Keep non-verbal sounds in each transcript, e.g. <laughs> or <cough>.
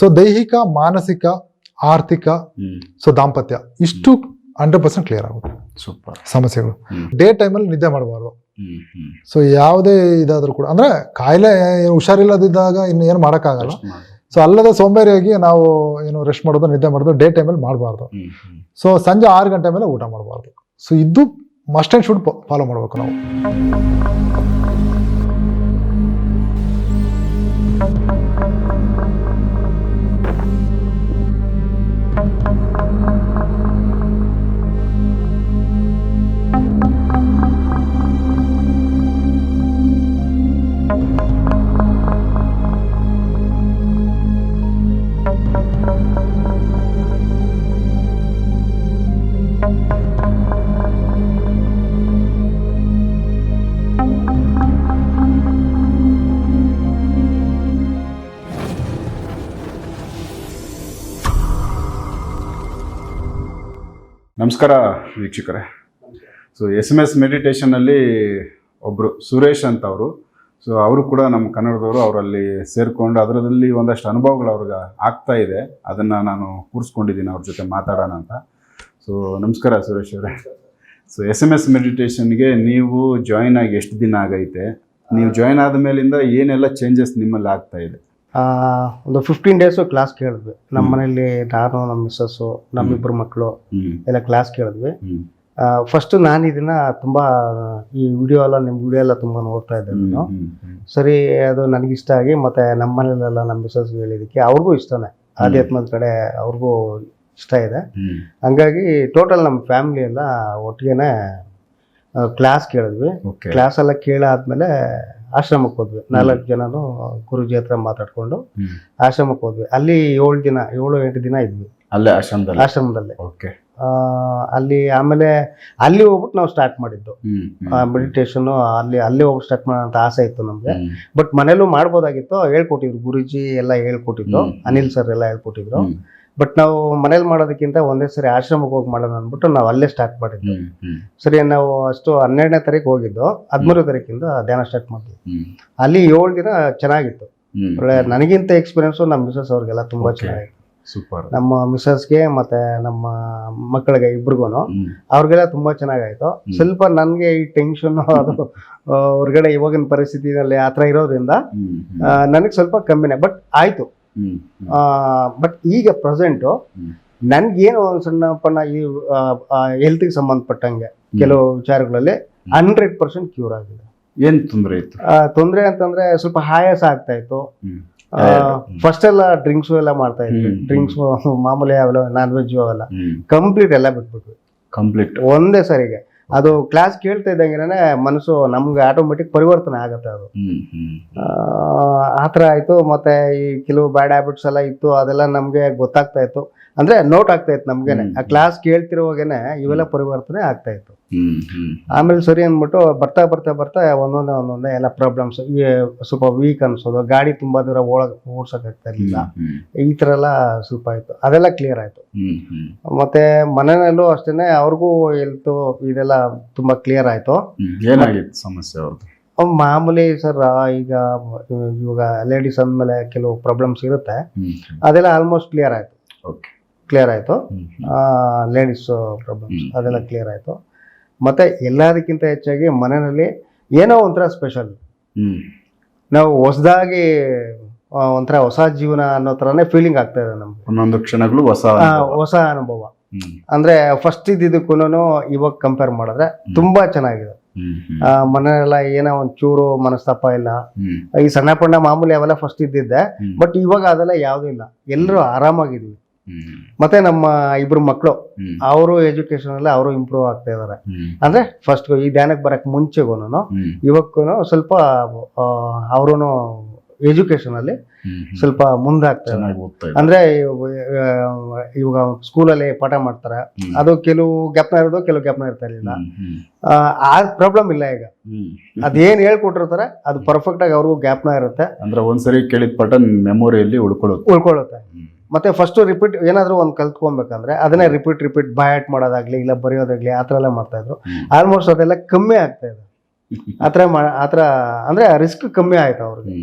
So ದೈಹಿಕ ಮಾನಸಿಕ ಆರ್ಥಿಕ ಸೊ ದಾಂಪತ್ಯ ಇಷ್ಟು ಹಂಡ್ರೆಡ್ ಪರ್ಸೆಂಟ್ ಕ್ಲಿಯರ್ ಆಗುತ್ತೆ. ಸೂಪರ್. ಸಮಸ್ಯೆಗಳು. ಡೇ ಟೈಮಲ್ಲಿ ನಿದ್ದೆ ಮಾಡಬಾರ್ದು. ಸೊ ಯಾವುದೇ ಇದಾದರೂ ಕೂಡ ಅಂದ್ರೆ ಕಾಯಿಲೆ ಹುಷಾರಿಲ್ಲದಿದ್ದಾಗ ಇನ್ನು ಏನು ಮಾಡೋಕ್ಕಾಗಲ್ಲ. ಸೊ ಅಲ್ಲದೆ ಸೋಂಬೇರಿಯಾಗಿ ನಾವು ಏನು ರೆಸ್ಟ್ ಮಾಡೋದು ನಿದ್ದೆ ಮಾಡೋದು ಡೇ ಟೈಮಲ್ಲಿ ಮಾಡಬಾರ್ದು. ಸೊ ಸಂಜೆ ಆರು ಗಂಟೆ ಮೇಲೆ ಊಟ ಮಾಡಬಾರ್ದು. ಸೊ ಇದು ಮಸ್ಟ್ ಆ್ಯಂಡ್ ಶುಡ್ ಫಾಲೋ ಮಾಡಬೇಕು ನಾವು. ನಮಸ್ಕಾರ ವೀಕ್ಷಕರೇ. ಸೊ ಎಸ್ ಎಂ ಎಸ್ ಮೆಡಿಟೇಷನಲ್ಲಿ ಒಬ್ಬರು ಸುರೇಶ್ ಅಂತ ಅವರು ಸೊ ಅವರು ಕೂಡ ನಮ್ಮ ಕನ್ನಡದವರು, ಅವರಲ್ಲಿ ಸೇರಿಕೊಂಡು ಅದರಲ್ಲಿ ಒಂದಷ್ಟು ಅನುಭವಗಳು ಅವ್ರಿಗೆ ಆಗ್ತಾ ಇದೆ. ಅದನ್ನು ನಾನು ಕೂರಿಸ್ಕೊಂಡಿದ್ದೀನಿ ಅವ್ರ ಜೊತೆ ಮಾತಾಡೋಣ ಅಂತ. ಸೊ ನಮಸ್ಕಾರ ಸುರೇಶ್ ಅವರೇ. ಸೊ ಎಸ್ ಎಂ ಎಸ್ ಮೆಡಿಟೇಷನ್ಗೆ ನೀವು ಜಾಯಿನ್ ಆಗಿ ಎಷ್ಟು ದಿನ ಆಗೈತೆ? ನೀವು ಜಾಯಿನ್ ಆದ ಮೇಲಿಂದ ಏನೆಲ್ಲ ಚೇಂಜಸ್ ನಿಮ್ಮಲ್ಲಿ ಆಗ್ತಾ ಇದೆ? ಒಂದು ಫಿಫ್ಟೀನ್ ಡೇಸು ಕ್ಲಾಸ್ ಕೇಳಿದ್ವಿ. ನಮ್ಮ. ಮನೇಲಿ ನಾನು ನಮ್ಮ ಮಿಸ್ಸಸ್ಸು ನಮ್ಮಿಬ್ಬರು ಮಕ್ಕಳು ಎಲ್ಲ ಕ್ಲಾಸ್ ಕೇಳಿದ್ವಿ. ಫಸ್ಟ್ ನಾನು ಇದನ್ನ ತುಂಬ ಈ ವಿಡಿಯೋ ಎಲ್ಲ ನಿಮ್ಮ ವಿಡಿಯೋ ಎಲ್ಲ ತುಂಬ ನೋಡ್ತಾ ಇದ್ದೆ ನಾನು. ಸರಿ ಅದು ನನಗಿಷ್ಟ ಆಗಿ ಮತ್ತೆ ನಮ್ಮ ಮನೇಲೆಲ್ಲ ನಮ್ಮ ಮಿಸ್ಸಸ್ ಹೇಳಿದಕ್ಕೆ ಅವ್ರಿಗೂ ಇಷ್ಟನೇ. ಆಧ್ಯಾತ್ಮದ ಕಡೆ ಅವ್ರಿಗೂ ಇಷ್ಟ ಇದೆ. ಹಂಗಾಗಿ ಟೋಟಲ್ ನಮ್ಮ ಫ್ಯಾಮಿಲಿ ಎಲ್ಲ ಒಟ್ಟಿಗೆನೆ ಕ್ಲಾಸ್ ಕೇಳಿದ್ವಿ. ಕ್ಲಾಸ್ ಎಲ್ಲ ಕೇಳಾದ್ಮೇಲೆ ಆಶ್ರಮಕ್ಕೆ ಹೋದ್ವಿ. ನಾಲ್ಕು ಜನನು ಗುರುಜಿ ಹತ್ರ ಮಾತಾಡ್ಕೊಂಡು ಆಶ್ರಮಕ್ಕೆ ಹೋದ್ವಿ. ಅಲ್ಲಿ ಏಳು ದಿನ ಏಳು ಎಂಟು ದಿನ ಇದ್ವಿ. ಅಲ್ಲೇ ಆಶ್ರಮದಲ್ಲಿ? ಆಶ್ರಮದಲ್ಲಿ. ಓಕೆ. ಆ, ಅಲ್ಲಿ ಆಮೇಲೆ ಅಲ್ಲಿ ಹೋಗ್ಬಿಟ್ಟು ನಾವು ಸ್ಟಾರ್ಟ್ ಮಾಡಿದ್ದು. ಮೆಡಿಟೇಷನ್ ಅಲ್ಲಿ ಅಲ್ಲಿ ಹೋಗಿ ಸ್ಟಾರ್ಟ್ ಮಾಡೋ ಅಂತ ಆಸೆ ಇತ್ತು ನಮ್ಗೆ. ಬಟ್ ಮನೇಲೂ ಮಾಡ್ಬೋದಾಗಿತ್ತು. ಹೇಳ್ಕೊಟ್ಟಿದ್ರು. ಗುರುಜಿ ಎಲ್ಲ ಹೇಳ್ಕೊಟ್ಟಿದ್ರು. ಅನಿಲ್ ಸರ್ ಎಲ್ಲ ಹೇಳ್ಕೊಟ್ಟಿದ್ರು. ಬಟ್ ನಾವು ಮನೇಲಿ ಮಾಡೋದಕ್ಕಿಂತ ಒಂದೇ ಸರಿ ಆಶ್ರಮಕ್ಕೆ ಹೋಗಿ ಮಾಡೋಣ ಅಂದ್ಬಿಟ್ಟು ನಾವು ಅಲ್ಲೇ ಸ್ಟಾರ್ಟ್ ಹ್ಮ್ ಸರಿ ನಾವು ಅಷ್ಟು ಹನ್ನೆರಡನೇ ತಾರೀಕು ಹೋಗಿದ್ದು. ಹದಿಮೂರನೇ ತಾರೀಕಿಂದ ಧ್ಯಾನ ಸ್ಟಾರ್ಟ್ ಮಾಡಿದ್ವಿ. ಅಲ್ಲಿ ಏಳು ದಿನ ಚೆನ್ನಾಗಿತ್ತು. ಒಳ್ಳೆ ನನಗಿಂತ ಎಕ್ಸ್ಪೀರಿಯನ್ಸು ನಮ್ಮ ಮಿಸಸ್ ಅವ್ರಿಗೆಲ್ಲ ತುಂಬಾ. ಚೆನ್ನಾಗಿತ್ತು. ಸೂಪರ್ ನಮ್ಮ ಮಿಸಸ್ಗೆ ಮತ್ತೆ ನಮ್ಮ ಮಕ್ಕಳಿಗೆ ಇಬ್ರಿಗೂ ಅವ್ರಿಗೆಲ್ಲ ತುಂಬಾ ಚೆನ್ನಾಗಾಯ್ತು. ಸ್ವಲ್ಪ ನನಗೆ ಈ ಟೆನ್ಷನ್ ಅದು ಹೊರಗಡೆ ಇವಾಗಿನ ಪರಿಸ್ಥಿತಿನಲ್ಲಿ ಆ ಥರ ಇರೋದ್ರಿಂದ ನನಗೆ ಸ್ವಲ್ಪ ಕಮ್ಮಿನೇ ಬಟ್ ಆಯ್ತು. ಬಟ್ ಈಗ ಪ್ರೆಸೆಂಟು. ನನ್ಗೇನು ಒಂದು ಸಣ್ಣ ಪಣ್ಣ ಈ ಹೆಲ್ತ್ಗೆ ಸಂಬಂಧಪಟ್ಟಂಗೆ ಕೆಲವು ವಿಚಾರಗಳಲ್ಲಿ ಹಂಡ್ರೆಡ್ ಪರ್ಸೆಂಟ್ ಕ್ಯೂರ್ ಆಗಿದೆ. ಏನ್ ತೊಂದರೆ ಇತ್ತು? ತೊಂದರೆ ಅಂತಂದ್ರೆ ಸ್ವಲ್ಪ ಆಯಾಸ ಆಗ್ತಾ ಇತ್ತು. ಫಸ್ಟ್ ಎಲ್ಲ ಡ್ರಿಂಕ್ಸ್ ಎಲ್ಲ ಮಾಡ್ತಾ ಇದ್ವಿ. ಡ್ರಿಂಕ್ಸ್ ಮಾಮೂಲಿ ಅವೆಲ್ಲ ನಾನ್ ವೆಜ್ ಅವೆಲ್ಲ ಕಂಪ್ಲೀಟ್ ಎಲ್ಲ ಬಿಟ್ಬಿಟ್ವಿ. ಕಂಪ್ಲೀಟ್ ಒಂದೇ ಸರಿಗೆ. ಅದು ಕ್ಲಾಸ್ ಕೇಳ್ತಾ ಇದ್ದಂಗೆ ಮನಸ್ಸು ನಮ್ಗೆ ಆಟೋಮೆಟಿಕ್ ಪರಿವರ್ತನೆ ಆಗುತ್ತೆ ಅದು. ಆ ಥರ ಆಯಿತು. ಮತ್ತೆ ಈ ಕೆಲವು ಬ್ಯಾಡ್ ಹ್ಯಾಬಿಟ್ಸ್ ಎಲ್ಲ ಇತ್ತು. ಅದೆಲ್ಲ ನಮಗೆ ಗೊತ್ತಾಗ್ತಾ ಇತ್ತು. ಅಂದ್ರೆ ನೋಟ್ ಆಗ್ತಾ ಇತ್ತು ನಮ್ಗೇನೆ. ಆ ಕ್ಲಾಸ್ ಕೇಳ್ತಿರುವಾಗೇನೆ ಇವೆಲ್ಲ ಪರಿವರ್ತನೆ ಆಗ್ತಾ ಇತ್ತು. ಆಮೇಲೆ ಸರಿ ಅಂದ್ಬಿಟ್ಟು ಬರ್ತಾ ಬರ್ತಾ ಬರ್ತಾ ಒಂದೊಂದೇ ಒಂದೊಂದೇ ಎಲ್ಲ ಪ್ರಾಬ್ಲಮ್ಸ್ ಸ್ವಲ್ಪ ವೀಕ್ ಅನ್ಸೋದು ಗಾಡಿ ತುಂಬಾ ದೂರ ಓಡ ಓಡ್ಸಕ್ ಆಗ್ತಾ ಇರ್ಲಿಲ್ಲ. ಈ ತರ ಎಲ್ಲ ಸ್ವಲ್ಪ ಆಯ್ತು. ಅದೆಲ್ಲ ಕ್ಲಿಯರ್ ಆಯ್ತು. ಮತ್ತೆ ಮನೆಯಲ್ಲೂ ಅಷ್ಟೇನೆ ಅವ್ರಿಗೂ ಹೆಲ್ತು ಇದೆಲ್ಲ ತುಂಬಾ ಕ್ಲಿಯರ್ ಆಯ್ತು. ಏನಾಗಿತ್ತು ಸಮಸ್ಯೆ ಅವ್ರದ್ದು ಅವ್ ಮಾಮೂಲಿ ಸರ್ ಈಗ ಇವಾಗ ಲೇಡೀಸ್ ಅಂದಮೇಲೆ ಕೆಲವು ಪ್ರಾಬ್ಲಮ್ಸ್ ಇರುತ್ತೆ. ಅದೆಲ್ಲ ಆಲ್ಮೋಸ್ಟ್ ಕ್ಲಿಯರ್ ಆಯ್ತು. ಓಕೆ ಕ್ಲಿಯರ್ ಆಯ್ತು. Ladies problems hmm. ಅದೆಲ್ಲ ಕ್ಲಿಯರ್ ಆಯ್ತು. ಮತ್ತೆ ಎಲ್ಲದಕ್ಕಿಂತ ಹೆಚ್ಚಾಗಿ ಮನೆಯಲ್ಲಿ ಏನೋ ಒಂಥರ ಸ್ಪೆಷಲ್ ನಾವು ಹೊಸದಾಗಿ ಒಂಥರ ಹೊಸ ಜೀವನ ಅನ್ನೋ ಥರನೇ ಫೀಲಿಂಗ್ ಆಗ್ತಾ ಇದೆ ನಮ್ಗೆ. ಒಂದೊಂದು ಕ್ಷಣಗಳು ಹೊಸ ಅನುಭವ. ಹೊಸ ಅನುಭವ. ಅಂದ್ರೆ ಫಸ್ಟ್ ಇದ್ದಿದ್ದಕ್ಕೂ ಇವಾಗ ಕಂಪೇರ್ ಮಾಡಿದ್ರೆ ತುಂಬಾ ಚೆನ್ನಾಗಿದೆ. ಮನೆಯಲ್ಲ ಏನೋ ಒಂಚೂರು ಚೂರು ಮನಸ್ತಾಪ ಇಲ್ಲ. ಈ ಸಣ್ಣ ಪಣ್ಣ ಮಾಮೂಲಿ ಅವೆಲ್ಲ ಫಸ್ಟ್ ಇದ್ದಿದ್ದೆ. ಬಟ್ ಇವಾಗ ಅದೆಲ್ಲ ಯಾವುದೂ ಇಲ್ಲ. ಎಲ್ಲರೂ ಆರಾಮಾಗಿದ್ವಿ ಮತ್ತೆ ನಮ್ಮ ಇಬ್ರು ಮಕ್ಕಳು ಅವರು ಎಜುಕೇಶನ್ ಅಲ್ಲಿ ಅವರು ಇಂಪ್ರೂವ್ ಆಗ್ತಾ ಇದಾರೆ. ಅಂದ್ರೆ ಫಸ್ಟ್ ಈ ಧ್ಯಾನಕ್ಕೆ ಬರಕ್ ಮುಂಚೆಗೂನು ಇವಕ್ಕು ಸ್ವಲ್ಪ ಅವರು ಎಜುಕೇಶನ್ ಅಲ್ಲಿ. ಸ್ವಲ್ಪ ಮುಂದಾಗ್ತಾರೆ. ಅಂದ್ರೆ ಇವಾಗ ಸ್ಕೂಲಲ್ಲಿ ಪಾಠ ಮಾಡ್ತಾರೆ. ಅದು ಕೆಲವು ಗ್ಯಾಪ್ನ ಇರೋದು ಕೆಲವು ಗ್ಯಾಪ್ನ ಇರ್ತಾ ಇರಲಿಲ್ಲ. ಆ ಪ್ರಾಬ್ಲಮ್ ಇಲ್ಲ ಈಗ. ಅದೇನ್ ಹೇಳ್ಕೊಟ್ಟಿರ್ತಾರೆ ಅದು ಪರ್ಫೆಕ್ಟ್ ಆಗಿ ಅವ್ರಿಗೂ ಗ್ಯಾಪ್ನ ಇರುತ್ತೆ. ಅಂದ್ರೆ ಒಂದ್ಸರಿ ಕೇಳಿದ ಪಾಠ ಮೆಮೊರಿಯಲ್ಲಿ ಉಳ್ಕೊಳ್ಳುತ್ತೆ. ಉಳ್ಕೊಳ್ಳುತ್ತೆ. ಮತ್ತೆ ಫಸ್ಟ್ ರಿಪೀಟ್ ಏನಾದರೂ ಒಂದು ಕಲ್ತ್ಕೊಬೇಕಂದ್ರೆ ಅದನ್ನೇ ರಿಪೀಟ್ ರಿಪೀಟ್ ಬಯಾಟ್ ಮಾಡೋದಾಗ್ಲಿ ಇಲ್ಲ ಬರೆಯೋದಾಗ್ಲಿ ಆ ಥರ ಎಲ್ಲ ಮಾಡ್ತಾ ಇದ್ರು ಆಲ್ಮೋಸ್ಟ್ ಅದೆಲ್ಲ ಕಮ್ಮಿ ಆಗ್ತಾ ಇದೆ. ಆ ಥರ ಮಾ ಆ ಥರ ಅಂದರೆ ರಿಸ್ಕ್ ಕಮ್ಮಿ ಆಯ್ತು ಅವ್ರಿಗೆ.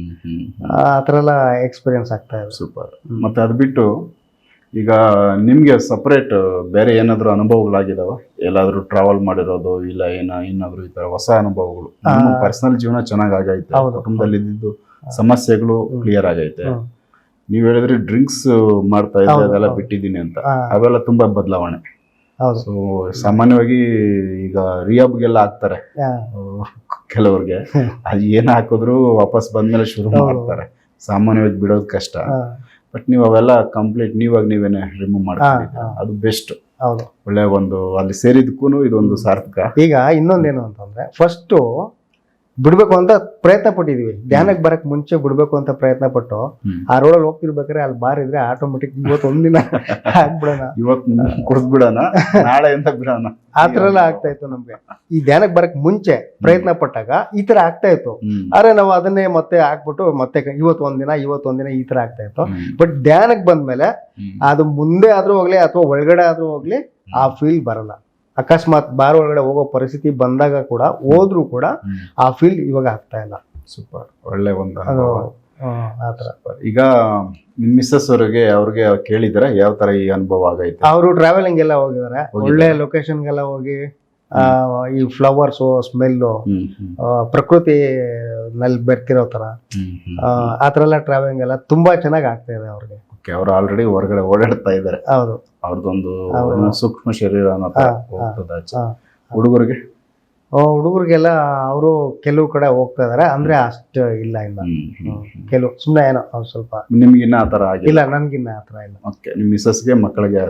ಆ ಥರ ಎಲ್ಲ ಎಕ್ಸ್ಪೀರಿಯನ್ಸ್ ಆಗ್ತಾ ಇದೆ. ಸೂಪರ್ ಮತ್ತೆ ಅದು ಬಿಟ್ಟು ಈಗ ನಿಮಗೆ ಸಪ್ರೇಟ್ ಬೇರೆ ಏನಾದರೂ ಅನುಭವಗಳಾಗಿದಾವ? ಎಲ್ಲಾದರೂ ಟ್ರಾವೆಲ್ ಮಾಡಿರೋದು ಇಲ್ಲ ಏನ ಇನ್ನಾದರೂ ಈ ಥರ ಹೊಸ ಅನುಭವಗಳು? ಪರ್ಸನಲ್ ಜೀವನ ಚೆನ್ನಾಗಿ ಆಗೈತೆ. ಕುಟುಂಬದಲ್ಲಿ ಇದ್ದಿದ್ದು ಸಮಸ್ಯೆಗಳು ಕ್ಲಿಯರ್ ಆಗೈತೆ. ನೀವ್ ಹೇಳಿದ್ರೆ ಡ್ರಿಂಕ್ಸ್ ಮಾಡ್ತಾ ಇದ್ದೆ ಅದೆಲ್ಲ ಬಿಟ್ಟಿದ್ದೀನಿ ಅಂತ. ಅವೆಲ್ಲ ತುಂಬಾ ಬದಲಾವಣೆ. ಸೊ ಸಾಮಾನ್ಯವಾಗಿ ಈಗ ರಿಯಾಬ್ಗೆಲ್ಲ ಹಾಕ್ತಾರೆ. ಕೆಲವ್ರಿಗೆ. <laughs> ಅದು ಏನ್ ಹಾಕಿದ್ರು ವಾಪಸ್ ಬಂದ್ಮೇಲೆ ಶುರು ಮಾಡ್ತಾರೆ. ಸಾಮಾನ್ಯವಾಗಿ ಬಿಡೋದು ಕಷ್ಟ. ಬಟ್ ನೀವು ಅವೆಲ್ಲ ಕಂಪ್ಲೀಟ್ ನೀವಾಗ ನೀವೇನೆ ರಿಮೂವ್ ಮಾಡ್ಕೊಂಡಿದ್ದೀರಾ. ಅದು ಬೆಸ್ಟ್ ಹೌದು. ಒಳ್ಳೆ ಒಂದು ಅಲ್ಲಿ ಸೇರಿದಕ್ಕೂ ಇದೊಂದು ಸಾರ್ಥಕ. ಈಗ ಇನ್ನೊಂದೇನು ಅಂತಂದ್ರೆ ಫಸ್ಟು ಬಿಡ್ಬೇಕು ಅಂತ ಪ್ರಯತ್ನ ಪಟ್ಟಿದೀವಿ. ಧ್ಯಾನಕ್ಕೆ ಬರಕ್ ಮುಂಚೆ ಬಿಡ್ಬೇಕು ಅಂತ ಪ್ರಯತ್ನ ಪಟ್ಟು. ಆ ರೋಡಲ್ಲಿ ಹೋಗ್ತಿರ್ಬೇಕಾದ್ರೆ ಅಲ್ಲಿ ಬಾರ್ ಇದ್ರೆ ಆಟೋಮೆಟಿಕ್ ಇವತ್ತು ಒಂದಿನ ಹಾಕ್ಬಿಡೋಣ. ಇವತ್ತು ಕುಡಿದ್ಬಿಡೋಣ ನಾಳೆ ಅಂತ ಬಿಡೋಣ. ಆ ತರ ಎಲ್ಲ ಆಗ್ತಾ ಇತ್ತು ನಮ್ಗೆ. ಈ ಧ್ಯಾನಕ್ಕೆ ಬರಕ್ ಮುಂಚೆ ಪ್ರಯತ್ನ ಪಟ್ಟಾಗ ಈ ತರ ಆಗ್ತಾ ಇತ್ತು. ಆದ್ರೆ ನಾವು ಅದನ್ನೇ ಮತ್ತೆ ಹಾಕ್ಬಿಟ್ಟು ಮತ್ತೆ ಇವತ್ತು ಒಂದಿನ ಇವತ್ತು ಒಂದಿನ ಈ ತರ ಆಗ್ತಾ ಇತ್ತು. ಬಟ್ ಧ್ಯಾನಕ್ಕೆ ಬಂದ್ಮೇಲೆ ಅದು ಮುಂದೆ ಆದ್ರೂ ಹೋಗ್ಲಿ ಅಥವಾ ಒಳಗಡೆ ಆದ್ರೂ ಹೋಗ್ಲಿ ಆ ಫೀಲ್ ಬರಲ್ಲ. ಅಕಸ್ಮಾತ್ ಬಾರ್ ಒಳಗಡೆ ಹೋಗೋ ಪರಿಸ್ಥಿತಿ ಬಂದಾಗ ಕೂಡ ಹೋದ್ರೂ ಕೂಡ ಆ ಫೀಲ್ ಇವಾಗ ಆಗ್ತಾ ಇಲ್ಲ. ಸೂಪರ್ ಒಳ್ಳೆ ಒಂದು ಅದು ಅನುಭವ. ಹ್ಮ್, ಆ ತರ ಈಗ ನಿಮ್ ಮಿಸ್ಸಸ್ ಅವ್ರಿಗೆ ಅವ್ರಿಗೆ ಕೇಳಿದ್ರೆ ಯಾವ ತರ ಈ ಅನುಭವ ಆಗೈತೆ? ಅವರು ಟ್ರಾವೆಲಿಂಗ್ ಎಲ್ಲ ಹೋಗಿದ್ದಾರೆ. ಒಳ್ಳೆ ಲೊಕೇಶನ್ ಲೊಕೇಶನ್ಗೆಲ್ಲ ಹೋಗಿ ಈ ಫ್ಲವರ್ಸು ಸ್ಮೆಲ್ಲು ಪ್ರಕೃತಿ ನಲ್ಲಿ ಬೆರ್ತಿರೋ ತರ ಆ ಥರ ಎಲ್ಲ ಟ್ರಾವೆಲಿಂಗ್ ಎಲ್ಲ ತುಂಬಾ ಚೆನ್ನಾಗಿ ಆಗ್ತಾ ಇದೆ ಅವ್ರಿಗೆ. ಓಕೆ ಅವ್ರು ಆಲ್ರೆಡಿ ಹೊರಗಡೆ ಓಡಾಡ್ತಾ ಇದ್ದಾರೆ ಹೌದು. ಅವ್ರದ್ದೊಂದು ಸೂಕ್ಷ್ಮ ಶರೀರ ಹೋಗ್ತದೆ. ಹುಡುಗರಿಗೆ? ಹುಡುಗರಿಗೆಲ್ಲ ಅವರು ಕೆಲವು ಕಡೆ ಹೋಗ್ತಾ ಇದಾರೆ. ಅಂದ್ರೆ ಅಷ್ಟು ಇಲ್ಲ ಇಲ್ಲ. ಕೆಲವು ಸುಮ್ಮನೆ ಏನೋ ಅವ್ರು ಸ್ವಲ್ಪ. ನಿಮ್ಗಿನ್ನ ಆತರ ತರ ಆಗಿಲ್ಲ? ಇಲ್ಲ ನನ್ಗಿನ್ನ ಆತರ ಥರ ಇಲ್ಲ. ಓಕೆ ನಿಮ್ ಮಿಸ್ಸಸ್ಗೆ ಮಕ್ಕಳಿಗೆ.